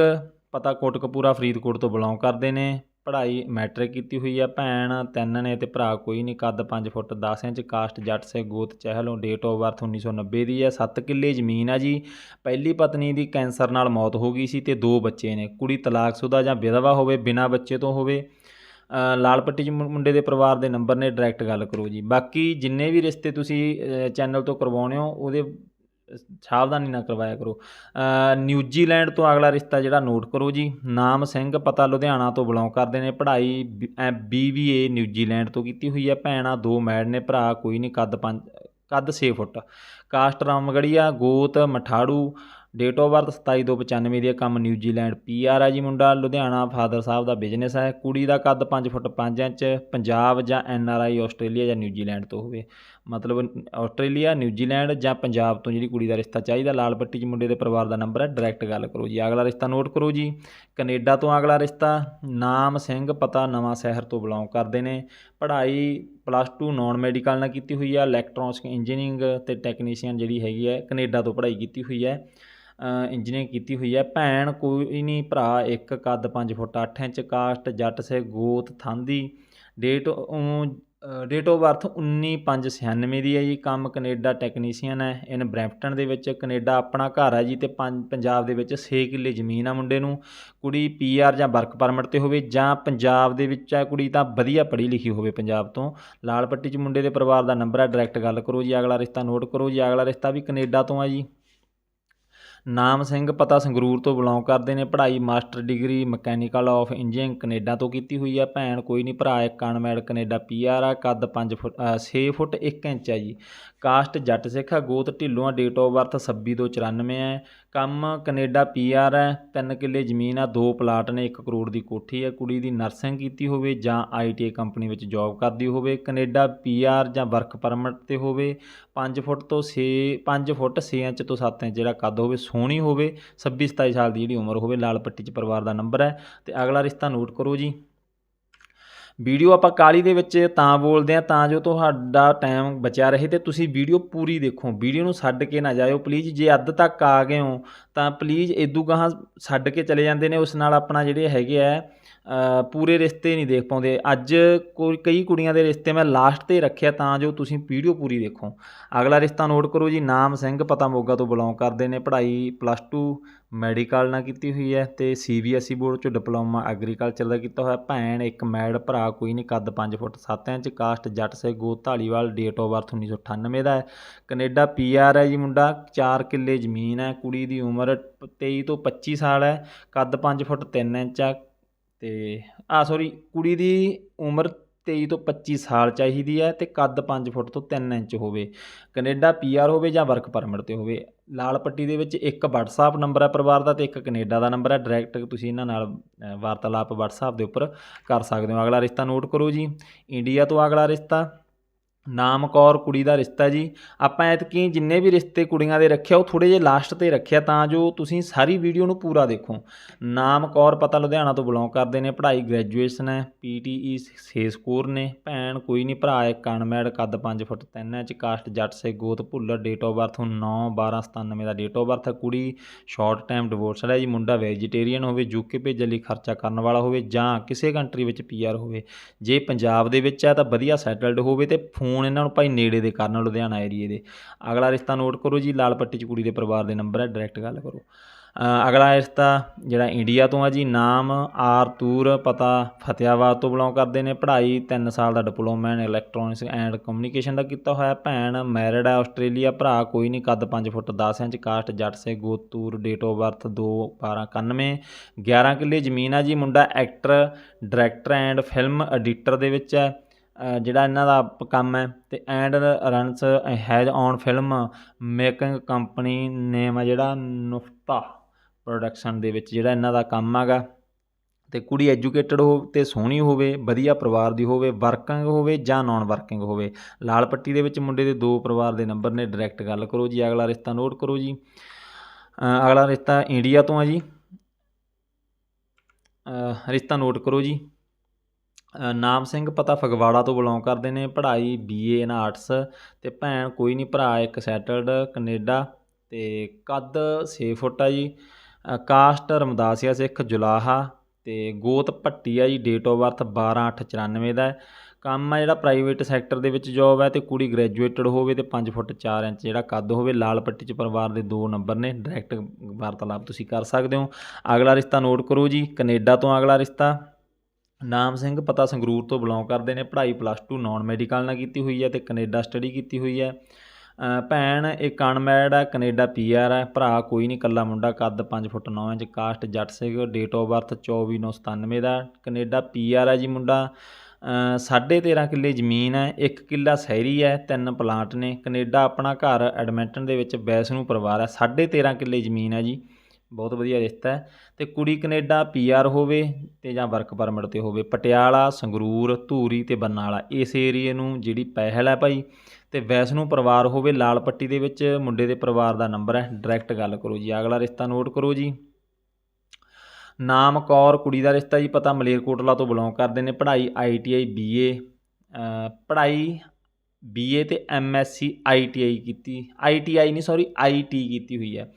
ਪਤਾ ਕੋਟਕਪੂਰਾ ਫਰੀਦਕੋਟ ਤੋਂ ਬਿਲੋਂਗ ਕਰਦੇ ਨੇ। ਪੜ੍ਹਾਈ ਮੈਟ੍ਰਿਕ ਕੀਤੀ ਹੋਈ ਹੈ ਭੈਣ, ਤਿੰਨ ਨੇ ਤੇ ਭਰਾ ਕੋਈ ਨਹੀਂ ਕੱਦ 5 ਫੁੱਟ 10 ਇੰਚ, ਕਾਸਟ ਜੱਟ ਸੇ ਗੋਤ ਚਹਿਲੋਂ ਡੇਟ ਆਫ ਬਰਥ 1990 ਦੀ ਹੈ 7 ਕਿੱਲੇ ਜ਼ਮੀਨ ਆ ਜੀ। ਪਹਿਲੀ ਪਤਨੀ ਦੀ ਕੈਂਸਰ ਨਾਲ ਮੌਤ ਹੋ ਗਈ ਸੀ ਤੇ ਦੋ ਬੱਚੇ ਨੇ। ਕੁੜੀ ਤਲਾਕਸ਼ੁਦਾ ਜਾਂ ਵਿਧਵਾ ਹੋਵੇ, ਬਿਨਾਂ ਬੱਚੇ ਤੋਂ ਹੋਵੇ। ਲਾਲ ਪੱਟੀ 'ਚ ਮੁੰਡੇ ਦੇ ਪਰਿਵਾਰ ਦੇ ਨੰਬਰ ਨੇ ਡਾਇਰੈਕਟ ਗੱਲ ਕਰੋ ਜੀ। ਬਾਕੀ ਜਿੰਨੇ ਵੀ ਰਿਸ਼ਤੇ ਤੁਸੀਂ ਚੈਨਲ ਤੋਂ ਕਰਵਾਉਣੇ ਹੋ, ਉਹਦੇ ਸਾਵਧਾਨੀ ਨਾਲ ਕਰਵਾਇਆ ਕਰੋ। ਨਿਊਜ਼ੀਲੈਂਡ ਤੋਂ ਅਗਲਾ ਰਿਸ਼ਤਾ ਜਿਹੜਾ ਨੋਟ ਕਰੋ ਜੀ। ਨਾਮ ਸਿੰਘ, ਪਤਾ ਲੁਧਿਆਣਾ ਤੋਂ ਬਿਲੋਂਗ ਕਰਦੇ ਨੇ। ਪੜ੍ਹਾਈ ਬੀਬੀਏ ਨਿਊਜ਼ੀਲੈਂਡ ਤੋਂ ਕੀਤੀ ਹੋਈ ਹੈ। ਭੈਣਾਂ ਦੋ ਮੈਡ ਨੇ, ਭਰਾ ਕੋਈ ਨਹੀਂ ਕੱਦ ਪੰਜ ਕੱਦ 6 ਫੁੱਟ। ਕਾਸਟ ਰਾਮਗੜੀਆ ਗੋਤ, ਮਠਾੜੂ ਡੇਟ ਆਫ ਬਰਥ 27295 ਦੀ ਹੈ ਕੰਮ ਨਿਊਜ਼ੀਲੈਂਡ ਪੀਆਰ ਆ ਜੀ ਮੁੰਡਾ। ਲੁਧਿਆਣਾ ਫਾਦਰ ਸਾਹਿਬ ਦਾ ਬਿਜ਼ਨਸ ਹੈ। ਕੁੜੀ ਦਾ ਕੱਦ 5 ਫੁੱਟ 5 ਇੰਚ, ਪੰਜਾਬ ਜਾਂ ਐਨਆਰਆਈ ਆਸਟ੍ਰੇਲੀਆ ਜਾਂ ਨਿਊਜ਼ੀਲੈਂਡ ਤੋਂ ਹੋਵੇ। ਮਤਲਬ ਆਸਟ੍ਰੇਲੀਆ ਨਿਊਜ਼ੀਲੈਂਡ ਜਾਂ ਪੰਜਾਬ ਤੋਂ ਜਿਹੜੀ ਕੁੜੀ ਦਾ ਰਿਸ਼ਤਾ ਚਾਹੀਦਾ। ਲਾਲ ਪੱਟੀ 'ਚ ਮੁੰਡੇ ਦੇ ਪਰਿਵਾਰ ਦਾ ਨੰਬਰ ਹੈ। ਡਾਇਰੈਕਟ ਗੱਲ ਕਰੋ ਜੀ। ਅਗਲਾ ਰਿਸ਼ਤਾ ਨੋਟ ਕਰੋ ਜੀ। ਕੈਨੇਡਾ ਤੋਂ ਅਗਲਾ ਰਿਸ਼ਤਾ। ਨਾਮ ਸਿੰਘ, ਪਤਾ ਨਵਾਂ ਸ਼ਹਿਰ ਤੋਂ ਬਿਲੋਂਗ ਕਰਦੇ ਨੇ। ਪੜ੍ਹਾਈ ਪਲੱਸ 2 ਨਾਨ ਮੈਡੀਕਲ ਨਾਲ ਕੀਤੀ ਹੋਈ ਆ। ਇਲੈਕਟ੍ਰੋਨਿਕਸ ਇੰਜੀਨੀਅਰਿੰਗ ਤੇ ਟੈਕਨੀਸ਼ੀਅਨ ਜਿਹੜੀ ਹੈਗੀ ਹੈ, ਕੈਨੇਡਾ ਤੋਂ ਪੜ੍ਹਾਈ ਕੀਤੀ ਹੋਈ ਹੈ। ਇੰਜੀਨੀਅਰਿੰਗ ਕੀਤੀ ਹੋਈ ਹੈ। ਭੈਣ ਕੋਈ ਨਹੀਂ, ਭਰਾ ਇੱਕ, ਕੱਦ 5 ਫੁੱਟ 8 ਇੰਚ ਕਾਸਟ ਜੱਟ ਸੇ ਗੋਤ, Thandi. Date date of birth 19596 ਦੀ ਹੈ ਜੀ। ਕੰਮ ਕੈਨੇਡਾ ਟੈਕਨੀਸ਼ੀਅਨ ਹੈ। ਇਨ ਬਰੈਂਪਟਨ ਦੇ ਵਿੱਚ ਕੈਨੇਡਾ ਆਪਣਾ ਘਰ ਹੈ ਜੀ ਤੇ ਪੰਜਾਬ ਦੇ ਵਿੱਚ 6 ਕਿੱਲੇ ਜ਼ਮੀਨ ਆ ਮੁੰਡੇ ਨੂੰ। ਕੁੜੀ ਪੀਆਰ ਜਾਂ ਵਰਕ ਪਰਮਿਟ ਤੇ ਹੋਵੇ ਜਾਂ ਪੰਜਾਬ ਦੇ ਵਿੱਚ ਹੈ ਕੁੜੀ ਤਾਂ ਵਧੀਆ ਪੜ੍ਹੀ ਲਿਖੀ ਹੋਵੇ ਪੰਜਾਬ ਤੋਂ। ਲਾਲ ਪੱਟੀ 'ਚ ਮੁੰਡੇ ਦੇ ਪਰਿਵਾਰ ਦਾ ਨੰਬਰ ਹੈ। ਡਾਇਰੈਕਟ ਗੱਲ ਕਰੋ ਜੀ, ਅਗਲਾ ਰਿਸ਼ਤਾ ਨੋਟ ਕਰੋ ਜੀ, ਅਗਲਾ ਰਿਸ਼ਤਾ ਵੀ ਕੈਨੇਡਾ ਤੋਂ ਆ ਜੀ। ਨਾਮ ਸਿੰਘ ਪਤਾ ਸੰਗਰੂਰ ਤੋਂ ਬਿਲੋਂਗ ਕਰਦੇ ਨੇ, ਪੜ੍ਹਾਈ master degree mechanical of engineering Canada ਤੋਂ ਕੀਤੀ ਹੋਈ ਹੈ ਭੈਣ, ਕੋਈ ਨਹੀਂ ਭਰਾ, ਇੱਕ ਅਨਮੈਡ ਕੈਨੇਡਾ ਪੀਆਰ ਆ, ਕੱਦ 5 ਫੁੱਟ 6 ਫੁੱਟ 1 ਇੰਚ ਆ ਜੀ। ਕਾਸਟ ਜੱਟ ਸਿੱਖ ਆ, ਗੋਤ ਢਿੱਲੋਂ ਆ ਡੇਟ ਆਫ ਬਰਥ 26 ਤੋਂ 94 ਹੈ ਕੰਮ ਕੈਨੇਡਾ ਪੀਆਰ ਹੈ ਤਿੰਨ ਕਿੱਲੇ ਜ਼ਮੀਨ ਆ, ਦੋ ਪਲਾਟ ਨੇ 1 ਕਰੋੜ ਦੀ ਕੋਠੀ ਹੈ ਕੁੜੀ ਦੀ ਨਰਸਿੰਗ ਕੀਤੀ ਹੋਵੇ ਜਾਂ ਆਈਟੀਆਈ ਕੰਪਨੀ ਵਿੱਚ ਜੌਬ ਕਰਦੀ ਹੋਵੇ, ਕੈਨੇਡਾ ਪੀਆਰ ਜਾਂ ਵਰਕ ਪਰਮਿਟ ਤੇ ਹੋਵੇ 5 ਫੁੱਟ ਤੋਂ 6 5 ਫੁੱਟ 6 ਇੰਚ ਤੋਂ 7 ਇੰਚ ਜਿਹੜਾ ਕੱਦ ਹੋਵੇ, ਸੋਹਣੀ ਹੋਵੇ 26 27 ਸਾਲ ਦੀ ਜਿਹੜੀ ਉਮਰ ਹੋਵੇ, ਲਾਲ ਪੱਟੀ 'ਚ ਪਰਿਵਾਰ ਦਾ ਨੰਬਰ ਹੈ। ਤੇ ਅਗਲਾ ਰਿਸ਼ਤਾ ਨੋਟ ਕਰੋ ਜੀ। ਵੀਡੀਓ ਆਪਾਂ ਕਾਲੀ ਦੇ ਵਿੱਚ ਤਾਂ ਬੋਲਦੇ ਆ ਤਾਂ ਜੋ ਤੁਹਾਡਾ ਟਾਈਮ ਬਚਿਆ ਰਹੇ ਤੇ ਤੁਸੀਂ ਵੀਡੀਓ ਪੂਰੀ ਦੇਖੋ। ਵੀਡੀਓ ਨੂੰ ਛੱਡ ਕੇ ਨਾ ਜਾਇਓ। ਪਲੀਜ਼ ਜੇ ਅੱਧ ਤੱਕ ਆ ਗਏ ਹੋ, ਤਾਂ ਪਲੀਜ਼ ਇਦੂ ਗਾਹਾਂ ਛੱਡ ਕੇ ਚਲੇ ਜਾਂਦੇ ਨੇ। ਉਸ ਨਾਲ ਆਪਣਾ ਜਿਹੜੇ ਹੈਗੇ ਆ ਪੂਰੇ ਰਿਸ਼ਤੇ ਨਹੀਂ ਦੇਖ ਪਾਉਂਦੇ। ਅੱਜ ਕੋਈ, ਕਈ ਕੁੜੀਆਂ ਦੇ ਰਿਸ਼ਤੇ ਮੈਂ ਲਾਸਟ ਤੇ ਰੱਖਿਆ ਤਾਂ ਜੋ ਤੁਸੀਂ ਵੀਡੀਓ ਪੂਰੀ ਦੇਖੋ। ਅਗਲਾ ਰਿਸ਼ਤਾ ਨੋਟ ਕਰੋ ਜੀ, ਨਾਮ ਸਿੰਘ ਪਤਾ ਮੋਗਾ ਤੋਂ ਬਿਲੋਂਗ ਕਰਦੇ ਨੇ। ਪੜ੍ਹਾਈ ਪਲੱਸ 2 ਮੈਡੀਕਲ ਨਾਲ ਕੀਤੀ ਹੋਈ ਹੈ ਤੇ ਸੀਬੀਐਸਈ ਬੋਰਡ ਚੋਂ ਡਿਪਲੋਮਾ ਐਗਰੀਕਲਚਰ ਦਾ ਕੀਤਾ ਹੋਇਆ। ਭੈਣ, ਇੱਕ ਮੈਡ ਭਰਾ ਕੋਈ ਨਹੀਂ, ਕੱਦ 5 ਫੁੱਟ 7 ਇੰਚ ਕਾਸਟ ਜੱਟ ਸੇ ਗੋ ਧਾਲੀਵਾਲ ਡੇਟ ਆਫ ਬਰਥ 1998 ਦਾ ਹੈ। ਕੈਨੇਡਾ ਪੀਆਰ ਹੈ ਜੀ ਮੁੰਡਾ 4 ਕਿੱਲੇ ਜ਼ਮੀਨ ਹੈ। ਕੁੜੀ ਦੀ ਉਮਰ 23 ਤੋਂ 25 ਸਾਲ ਹੈ, ਕੱਦ 5 ਫੁੱਟ 3 ਇੰਚ ਆ ਤੇ ਆ ਸੌਰੀ ਕੁੜੀ ਦੀ ਉਮਰ 23 ਤੋਂ 25 ਸਾਲ ਚਾਹੀਦੀ ਹੈ ਤੇ ਕੱਦ 5 ਫੁੱਟ ਤੋਂ 3 ਇੰਚ ਹੋਵੇ। ਕੈਨੇਡਾ ਪੀਆਰ ਹੋਵੇ ਜਾਂ ਵਰਕ ਪਰਮਿਟ ਤੇ ਹੋਵੇ। ਲਾਲ ਪੱਟੀ ਦੇ ਵਿੱਚ ਇੱਕ WhatsApp ਨੰਬਰ ਹੈ ਪਰਿਵਾਰ ਦਾ ਤੇ ਇੱਕ ਕੈਨੇਡਾ ਦਾ ਨੰਬਰ ਹੈ। ਡਾਇਰੈਕਟ ਤੁਸੀਂ ਇਹਨਾਂ ਨਾਲ ਵਾਰਤਾਲਾਪ WhatsApp ਦੇ ਉੱਪਰ ਕਰ ਸਕਦੇ ਹੋ। ਅਗਲਾ ਰਿਸ਼ਤਾ ਨੋਟ ਕਰੋ ਜੀ। ਇੰਡੀਆ ਤੋਂ ਅਗਲਾ ਰਿਸ਼ਤਾ। ਨਾਮ ਕੌਰ ਕੁੜੀ ਦਾ ਰਿਸ਼ਤਾ ਜੀ। ਆਪਾਂ ਐਤਕੀ ਜਿੰਨੇ ਵੀ ਰਿਸ਼ਤੇ ਕੁੜੀਆਂ ਦੇ ਰੱਖਿਆ, ਉਹ ਥੋੜੇ ਜਿਹੇ ਲਾਸਟ ਤੇ ਰੱਖਿਆ ਤਾਂ ਜੋ ਤੁਸੀਂ ਸਾਰੀ ਵੀਡੀਓ ਨੂੰ ਪੂਰਾ ਦੇਖੋ। ਨਾਮ ਕੌਰ ਪਤਾ ਲੁਧਿਆਣਾ ਤੋਂ ਬਿਲੋਂਗ ਕਰਦੇ ਨੇ, ਪੜ੍ਹਾਈ ਗ੍ਰੈਜੂਏਸ਼ਨ ਹੈ ਪੀਟੀਈ 6 ਸਕੋਰ ਨੇ, ਭੈਣ ਕੋਈ ਨਹੀਂ ਭਰਾ ਇੱਕ ਅਨਮੈਡ ਕੱਦ 5 ਫੁੱਟ 3 ਇੰਚ, ਕਾਸਟ ਜੱਟ ਸੇ, ਗੋਤ ਭੁੱਲਰ ਡੇਟ ਆਫ ਬਰਥ 9 12 97 ਦਾ ਡੇਟ ਆਫ ਬਰਥ ਹੈ, ਕੁੜੀ ਸ਼ਾਰਟ ਟਾਈਮ ਡਿਵੋਰਸਡ ਹੈ ਜੀ, ਮੁੰਡਾ ਵੈਜੀਟੇਰੀਅਨ ਹੋਵੇ ਯੂਕੇ ਭੇਜਣ ਲਈ ਖਰਚਾ ਕਰਨ ਵਾਲਾ ਹੋਵੇ ਜਾਂ ਕਿਸੇ ਕੰਟਰੀ ਵਿੱਚ ਪੀਆਰ ਹੋਵੇ। ਜੇ ਪੰਜਾਬ ਦੇ ਵਿੱਚ ਹੈ ਤਾਂ ਵਧੀਆ ਸੈਟਲਡ ਹੋਵੇ ਤੇ ਫੋਨ ਫੋਨ ਇਹਨਾਂ ਨੂੰ ਭਾਈ ਨੇੜੇ ਦੇ ਕਰਨ, ਲੁਧਿਆਣਾ ਏਰੀਏ ਦੇ। ਅਗਲਾ ਰਿਸ਼ਤਾ ਨੋਟ ਕਰੋ ਜੀ, ਲਾਲ ਪੱਟੀ ਚ ਕੁੜੀ ਦੇ ਪਰਿਵਾਰ ਦੇ ਨੰਬਰ ਹੈ ਡਾਇਰੈਕਟ ਗੱਲ ਕਰੋ। ਅਗਲਾ ਰਿਸ਼ਤਾ ਜਿਹੜਾ ਇੰਡੀਆ ਤੋਂ ਆ ਜੀ, ਨਾਮ ਆਰਤੂਰ, ਪਤਾ ਫਤਿਆਬਾਦ ਤੋਂ ਬਿਲੋਂਗ ਕਰਦੇ ਨੇ। ਪੜ੍ਹਾਈ 3 ਸਾਲ ਦਾ diploma in electronics and communication ਦਾ ਕੀਤਾ ਹੋਇਆ। ਭੈਣ ਮੈਰਿਡ ਹੈ ਆਸਟ੍ਰੇਲੀਆ ਭਰਾ, ਕੋਈ ਨਹੀਂ ਕੱਦ 5 ਫੁੱਟ 10 ਇੰਚ, ਕਾਸਟ ਜੱਟ ਸੇ, ਗੋਤੂਰ ਡੇਟ ਆਫ ਬਰਥ 2 12 91 11 ਕਿੱਲੇ ਜ਼ਮੀਨ ਆ ਜੀ, ਮੁੰਡਾ actor director and film editor ਦੇ ਵਿੱਚ ਹੈ ਜਿਹੜਾ ਇਹਨਾਂ ਦਾ ਕੰਮ ਹੈ ਅਤੇ and runs his own film making company name ਆ ਜਿਹੜਾ ਨੁਫਤਾ ਪ੍ਰੋਡਕਸ਼ਨ ਦੇ ਵਿੱਚ ਜਿਹੜਾ ਇਹਨਾਂ ਦਾ ਕੰਮ ਹੈਗਾ। ਤੇ ਕੁੜੀ ਐਜੂਕੇਟਡ ਹੋ, ਤੇ ਸੋਹਣੀ ਹੋਵੇ, ਵਧੀਆ ਪਰਿਵਾਰ ਦੀ ਹੋਵੇ, ਵਰਕਿੰਗ ਹੋਵੇ ਜਾਂ ਨਾਨ ਵਰਕਿੰਗ ਹੋਵੇ। ਲਾਲ ਪੱਟੀ ਦੇ ਵਿੱਚ ਮੁੰਡੇ ਦੇ ਦੋ ਪਰਿਵਾਰ ਦੇ ਨੰਬਰ ਨੇ, ਡਾਇਰੈਕਟ ਗੱਲ ਕਰੋ ਜੀ, ਅਗਲਾ ਰਿਸ਼ਤਾ ਨੋਟ ਕਰੋ ਜੀ। ਅਗਲਾ ਰਿਸ਼ਤਾ ਇੰਡੀਆ ਤੋਂ ਆ ਜੀ। ਰਿਸ਼ਤਾ ਨੋਟ ਕਰੋ ਜੀ। ਨਾਮ ਸਿੰਘ ਪਤਾ ਫਗਵਾੜਾ ਤੋਂ ਬਿਲੋਂਗ ਕਰਦੇ ਨੇ ਪੜ੍ਹਾਈ ਬੀਏ ਇਨ ਆਰਟਸ ਤੇ ਭੈਣ ਕੋਈ ਨਹੀਂ ਭਰਾ ਇੱਕ ਸੈਟਲਡ ਕੈਨੇਡਾ ਤੇ ਕੱਦ 6 ਫੁੱਟ ਆ ਜੀ। ਅ, ਕਾਸਟ ਰਮਦਾਸੀਆ ਸਿੱਖ ਜੁਲਾਹਾ ਤੇ ਗੋਤ ਭੱਟੀ ਆ ਜੀ ਡੇਟ ਆਫ ਬਰਥ 12894 ਦਾ। ਕੰਮ ਆ ਜਿਹੜਾ ਪ੍ਰਾਈਵੇਟ ਸੈਕਟਰ ਦੇ ਵਿੱਚ ਜੋਬ ਹੈ ਤੇ ਕੁੜੀ ਗ੍ਰੈਜੂਏਟਡ ਹੋਵੇ ਤੇ 5 ਫੁੱਟ 4 ਇੰਚ ਜਿਹੜਾ ਕੱਦ ਹੋਵੇ ਲਾਲ ਪੱਟੀ ਚ ਪਰਿਵਾਰ ਦੇ ਦੋ ਨੰਬਰ ਨੇ ਡਾਇਰੈਕਟ ਵਾਰਤਾਲਾਪ ਤੁਸੀਂ ਕਰ ਸਕਦੇ ਹੋ। ਅਗਲਾ ਰਿਸ਼ਤਾ ਨੋਟ ਕਰੋ ਜੀ ਕੈਨੇਡਾ ਤੋਂ ਅਗਲਾ ਰਿਸ਼ਤਾ। ਨਾਮ ਸਿੰਘ ਪਤਾ ਸੰਗਰੂਰ ਤੋਂ ਬਿਲੋਂਗ ਕਰਦੇ ਨੇ ਪੜ੍ਹਾਈ ਪਲੱਸ 2 ਨਾਨ ਮੈਡੀਕਲ ਨਾਲ ਕੀਤੀ ਹੋਈ ਹੈ ਤੇ ਕੈਨੇਡਾ ਸਟੱਡੀ ਕੀਤੀ ਹੋਈ ਹੈ। ਭੈਣ ਇੱਕ ਅਨਮੈਰਿਡ ਹੈ ਕੈਨੇਡਾ ਪੀਆਰ ਹੈ ਭਰਾ ਕੋਈ ਨਹੀਂ ਕੱਲਾ ਮੁੰਡਾ ਕੱਦ 5 ਫੁੱਟ 9 inch caste Jatt Singh date of birth 24997 ਦਾ ਕੈਨੇਡਾ ਪੀਆਰ ਹੈ ਜੀ ਮੁੰਡਾ। ਅ, ਸਾਢੇ 13 ਕਿੱਲੇ ਜ਼ਮੀਨ ਹੈ ਇੱਕ ਕਿੱਲਾ ਸ਼ਹਿਰੀ ਹੈ ਤਿੰਨ ਪਲਾਂਟ ਨੇ। ਕੈਨੇਡਾ ਆਪਣਾ ਘਰ ਐਡਮਿੰਟਨ ਦੇ ਵਿੱਚ ਵੈਸਨੂੰ ਪਰਿਵਾਰ ਹੈ ਸਾਢੇ 13 ਕਿੱਲੇ ਜ਼ਮੀਨ ਹੈ ਜੀ। ਬਹੁਤ ਵਧੀਆ ਰਿਸ਼ਤਾ ਹੈ। ਤੇ ਕੁੜੀ ਕੈਨੇਡਾ ਪੀਆਰ ਹੋਵੇ ਤੇ ਜਾਂ ਵਰਕ ਪਰਮਿਟ ਤੇ ਹੋਵੇ, ਪਟਿਆਲਾ, ਸੰਗਰੂਰ, ਧੂਰੀ ਤੇ ਬਰਨਾਲਾ, ਇਸ ਏਰੀਏ ਨੂੰ ਜਿਹੜੀ ਪਹਿਲ ਹੈ ਭਾਈ ਤੇ ਵੈਸਨੂੰ ਪਰਿਵਾਰ ਹੋਵੇ ਲਾਲ ਪੱਟੀ ਦੇ ਵਿੱਚ, ਮੁੰਡੇ ਦੇ ਪਰਿਵਾਰ ਦਾ ਨੰਬਰ ਹੈ ਡਾਇਰੈਕਟ ਗੱਲ ਕਰੋ ਜੀ, ਅਗਲਾ ਰਿਸ਼ਤਾ ਨੋਟ ਕਰੋ ਜੀ। ਨਾਮ ਕੌਰ, ਕੁੜੀ ਦਾ ਰਿਸ਼ਤਾ ਜੀ, ਪਤਾ ਮਲੇਰਕੋਟਲਾ ਤੋਂ ਬਿਲੋਂਗ ਕਰਦੇ ਨੇ, ਪੜ੍ਹਾਈ ਆਈਟੀਆਈ ਬੀਏ ਪੜ੍ਹਾਈ ਬੀਏ ਤੇ ਐਮਐਸਸੀ ਆਈਟੀਆਈ ਕੀਤੀ ਆਈਟੀਆਈ ਨਹੀਂ ਸੌਰੀ ਆਈਟੀ ਕੀਤੀ ਹੋਈ ਹੈ।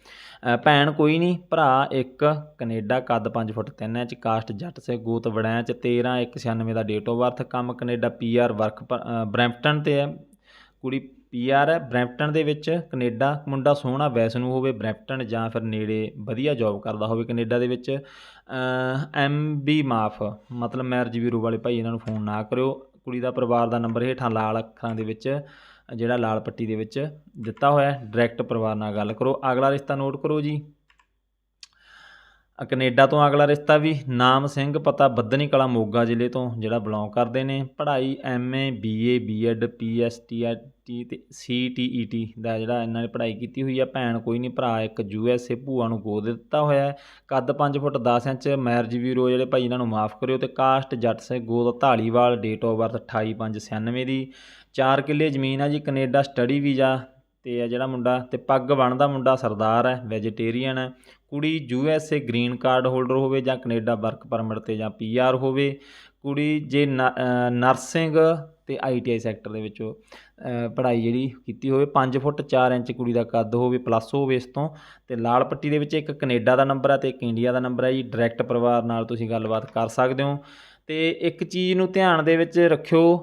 ਭੈਣ ਕੋਈ ਨਹੀਂ, ਭਰਾ ਇੱਕ, ਕੈਨੇਡਾ ਕੱਦ 5 ਫੁੱਟ 3 ਇੰਚ, ਕਾਸਟ ਜੱਟ ਸੇ ਗੋਤ ਵੜੈਂਚ 13 196 ਦਾ ਡੇਟ ਆਫ ਬਰਥ ਕੰਮ ਕੈਨੇਡਾ ਪੀਆਰ ਵਰਕ ਬ੍ਰੈਂਪਟਨ ਤੇ ਹੈ। ਕੁੜੀ ਪੀਆਰ ਹੈ, ਬ੍ਰੈਂਪਟਨ ਦੇ ਵਿੱਚ ਕੈਨੇਡਾ, ਮੁੰਡਾ ਸੋਹਣਾ, ਵੈਸਨੂੰ ਹੋਵੇ ਬ੍ਰੈਂਪਟਨ ਜਾਂ ਫਿਰ ਨੇੜੇ ਵਧੀਆ ਜੌਬ ਕਰਦਾ ਹੋਵੇ ਕੈਨੇਡਾ ਦੇ ਵਿੱਚ ਐਮ ਬੀ ਮਾਫ, ਮਤਲਬ ਮੈਰਿਜ ਵੀਰੂ ਵਾਲੇ ਭਾਈ ਇਹਨਾਂ ਨੂੰ ਫੋਨ ਨਾ ਕਰਿਓ। ਕੁੜੀ ਦਾ ਪਰਿਵਾਰ ਦਾ ਨੰਬਰ ਹੇਠਾਂ ਲਾਲ ਅੱਖਰਾਂ ਦੇ ਵਿੱਚ ਜਿਹੜਾ ਲਾਲ ਪੱਟੀ ਦੇ ਵਿੱਚ ਦਿੱਤਾ ਹੋਇਆ ਡਾਇਰੈਕਟ ਪਰਿਵਾਰ ਨਾਲ ਗੱਲ ਕਰੋ। ਅਗਲਾ ਰਿਸ਼ਤਾ ਨੋਟ ਕਰੋ ਜੀ। ਅ, ਕੈਨੇਡਾ ਤੋਂ ਅਗਲਾ ਰਿਸ਼ਤਾ ਵੀ। ਨਾਮ ਸਿੰਘ ਪਤਾ ਬੱਦਨੀ ਕਲਾ ਮੋਗਾ ਜ਼ਿਲ੍ਹੇ ਤੋਂ ਜਿਹੜਾ ਬਿਲੋਂਗ ਕਰਦੇ ਨੇ। ਪੜ੍ਹਾਈ ਐਮਏ ਬੀਏ ਬੀਐਡ ਟੀ ਤੇ ਟੀ ਦਾ ਜਿਹੜਾ ਇਹਨਾਂ ਨੇ ਪੜ੍ਹਾਈ ਕੀਤੀ ਹੋਈ ਹੈ ਭੈਣ ਕੋਈ ਨਹੀਂ ਭਰਾ ਇੱਕ ਯੂ ਐੱਸ ਏ, ਭੂਆ ਨੂੰ ਗੋਦ ਦਿੱਤਾ ਹੋਇਆ ਕੱਦ 5 ਫੁੱਟ 10 ਇੰਚ ਮੈਰਿਜ ਬਿਊਰੋ ਜਿਹੜੇ ਭਾਈ ਇਹਨਾਂ ਨੂੰ ਮਾਫ ਕਰਿਓ ਤੇ ਕਾਸਟ ਜੱਟ ਸੇ ਗੋਦ ਢਾਲੀਵਾਲ ਡੇਟ ਆਫ ਬਰਥ 28596 ਦੀ। 4 ਕਿੱਲੇ ਜ਼ਮੀਨ ਆ ਜੀ, ਕੈਨੇਡਾ ਸਟੱਡੀ ਵੀਜ਼ਾ ਤੇ ਆ ਜਿਹੜਾ ਮੁੰਡਾ ਤੇ ਪੱਗ ਬਣਦਾ ਮੁੰਡਾ ਸਰਦਾਰ ਹੈ ਵੈਜੀਟੇਰੀਅਨ ਹੈ। ਕੁੜੀ U S A green card holder ਹੋਵੇ ਜਾਂ ਕੈਨੇਡਾ ਵਰਕ ਪਰਮਿਟ ਤੇ ਜਾਂ ਪੀ ਆਰ ਹੋਵੇ। ਕੁੜੀ ਜੇ ਨਰਸਿੰਗ ਤੇ ਆਈ ਟੀ ਆਈ ਸੈਕਟਰ ਦੇ ਵਿੱਚੋਂ ਪੜ੍ਹਾਈ ਜਿਹੜੀ ਕੀਤੀ ਹੋਵੇ 5 ਫੁੱਟ 4 ਇੰਚ ਕੁੜੀ ਦਾ ਕੱਦ ਹੋਵੇ ਪਲੱਸ ਹੋਵੇ ਇਸ ਤੋਂ, ਤੇ ਲਾਲ ਪੱਟੀ ਦੇ ਵਿੱਚ ਇੱਕ ਕੈਨੇਡਾ ਦਾ ਨੰਬਰ ਹੈ ਤੇ ਇੱਕ ਇੰਡੀਆ ਦਾ ਨੰਬਰ ਹੈ ਜੀ ਡਾਇਰੈਕਟ ਪਰਿਵਾਰ ਨਾਲ ਤੁਸੀਂ ਗੱਲਬਾਤ ਕਰ ਸਕਦੇ ਹੋ। ਤੇ ਇੱਕ ਚੀਜ਼ ਨੂੰ ਧਿਆਨ ਦੇ ਵਿੱਚ ਰੱਖਿਓ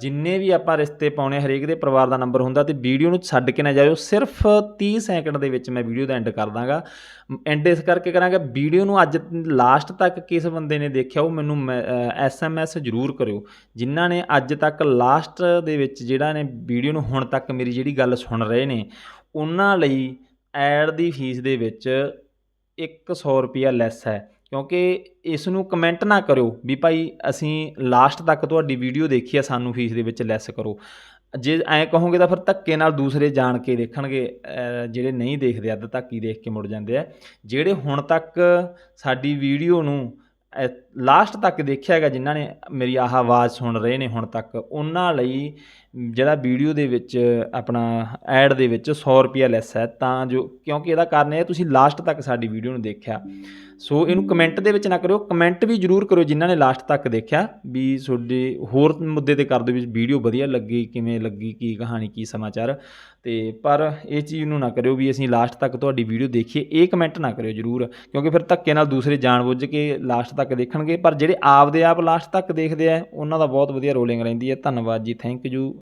ਜਿੰਨੇ ਵੀ ਆਪਾਂ ਰਿਸ਼ਤੇ ਪਾਉਣੇ ਹਰੇਕ ਦੇ ਪਰਿਵਾਰ ਦਾ ਨੰਬਰ ਹੁੰਦਾ ਤੇ ਵੀਡੀਓ ਨੂੰ ਛੱਡ ਕੇ ਨਾ ਜਾਇਓ, ਸਿਰਫ 30 ਸੈਕਿੰਡ ਦੇ ਵਿੱਚ ਮੈਂ ਵੀਡੀਓ ਦਾ ਐਂਡ ਕਰ ਦਾਂਗਾ। ਐਂਡ ਇਸ ਕਰਕੇ ਕਰਾਂਗਾ, ਵੀਡੀਓ ਨੂੰ ਅੱਜ ਲਾਸਟ ਤੱਕ ਕਿਸ ਬੰਦੇ ਨੇ ਦੇਖਿਆ, ਉਹ ਮੈਨੂੰ ਐਸਐਮਐਸ ਜ਼ਰੂਰ ਕਰਿਓ। ਜਿਨ੍ਹਾਂ ਨੇ ਅੱਜ ਤੱਕ ਲਾਸਟ ਦੇ ਵਿੱਚ ਜਿਹੜਾ ਨੇ ਵੀਡੀਓ ਨੂੰ ਹੁਣ ਤੱਕ ਮੇਰੀ ਜਿਹੜੀ ਗੱਲ ਸੁਣ ਰਹੇ ਨੇ, ਉਹਨਾਂ ਲਈ ਐਡ ਦੀ ਫੀਸ ਦੇ ਵਿੱਚ 100 ਰੁਪਿਆ ਲੈਸ ਹੈ। ਕਿਉਂਕਿ ਇਸ ਨੂੰ ਕਮੈਂਟ ਨਾ ਕਰਿਓ ਵੀ ਭਾਈ ਅਸੀਂ ਲਾਸਟ ਤੱਕ ਤੁਹਾਡੀ ਵੀਡੀਓ ਦੇਖੀ ਆ, ਸਾਨੂੰ ਫੀਸ ਦੇ ਵਿੱਚ ਲੈਸ ਕਰੋ। ਜੇ ਐਂ ਕਹੋਗੇ ਤਾਂ ਫਿਰ ਧੱਕੇ ਨਾਲ ਦੂਸਰੇ ਜਾਣ ਕੇ ਦੇਖਣਗੇ ਜਿਹੜੇ ਨਹੀਂ ਦੇਖਦੇ, ਅੱਧ ਤੱਕ ਹੀ ਦੇਖ ਕੇ ਮੁੜ ਜਾਂਦੇ ਆ। ਜਿਹੜੇ ਹੁਣ ਤੱਕ ਸਾਡੀ ਵੀਡੀਓ ਨੂੰ ਲਾਸਟ ਤੱਕ ਦੇਖਿਆ ਹੈਗਾ ਜਿਨ੍ਹਾਂ ਨੇ ਮੇਰੀ ਆਹ ਆਵਾਜ਼ ਸੁਣ ਰਹੇ ਨੇ ਹੁਣ ਤੱਕ, ਉਹਨਾਂ ਲਈ ਜਿਹੜਾ ਵੀਡੀਓ ਦੇ ਵਿੱਚ ਆਪਣਾ ਐਡ ਦੇ ਵਿੱਚ 100 ਰੁਪਿਆ ਲੈਸ ਹੈ, ਤਾਂ ਜੋ ਕਿਉਂਕਿ ਇਹਦਾ ਕਾਰਨ ਇਹ ਤੁਸੀਂ ਲਾਸਟ ਤੱਕ ਸਾਡੀ ਵੀਡੀਓ ਨੂੰ ਦੇਖਿਆ। ਸੋ ਇਹਨੂੰ ਕਮੈਂਟ ਦੇ ਵਿੱਚ ਨਾ ਕਰਿਓ ਕਮੈਂਟ ਵੀ ਜਰੂਰ ਕਰਿਓ ਜਿਨ੍ਹਾਂ ਨੇ ਲਾਸਟ ਤੱਕ ਦੇਖਿਆ ਵੀ ਤੁਹਾਡੇ ਹੋਰ ਮੁੱਦੇ ਤੇ ਕਰ ਦਿਓ ਵੀ ਵੀਡੀਓ ਵਧੀਆ ਲੱਗੀ, ਕਿਵੇਂ ਲੱਗੀ, ਕੀ ਕਹਾਣੀ, ਕੀ ਸਮਾਚਾਰ। ਤੇ ਪਰ ਇਹ ਚੀਜ਼ ਨੂੰ ਨਾ ਕਰਿਓ ਵੀ ਅਸੀਂ ਲਾਸਟ ਤੱਕ ਤੁਹਾਡੀ ਵੀਡੀਓ ਦੇਖੀਏ, ਇਹ ਕਮੈਂਟ ਨਾ ਕਰਿਓ ਜਰੂਰ, ਕਿਉਂਕਿ ਫਿਰ ਧੱਕੇ ਨਾਲ ਦੂਸਰੇ ਜਾਣਬੁੱਝ ਕੇ ਲਾਸਟ ਤੱਕ ਦੇਖਣ ਦੇਖਣਗੇ ਪਰ ਜਿਹੜੇ ਆਪਦੇ ਆਪ ਲਾਸਟ ਤੱਕ ਦੇਖਦੇ ਆ, ਉਹਨਾਂ ਦਾ ਬਹੁਤ ਵਧੀਆ ਰੋਲਿੰਗ ਰਹਿੰਦੀ ਹੈ। ਧੰਨਵਾਦ ਜੀ। Thank you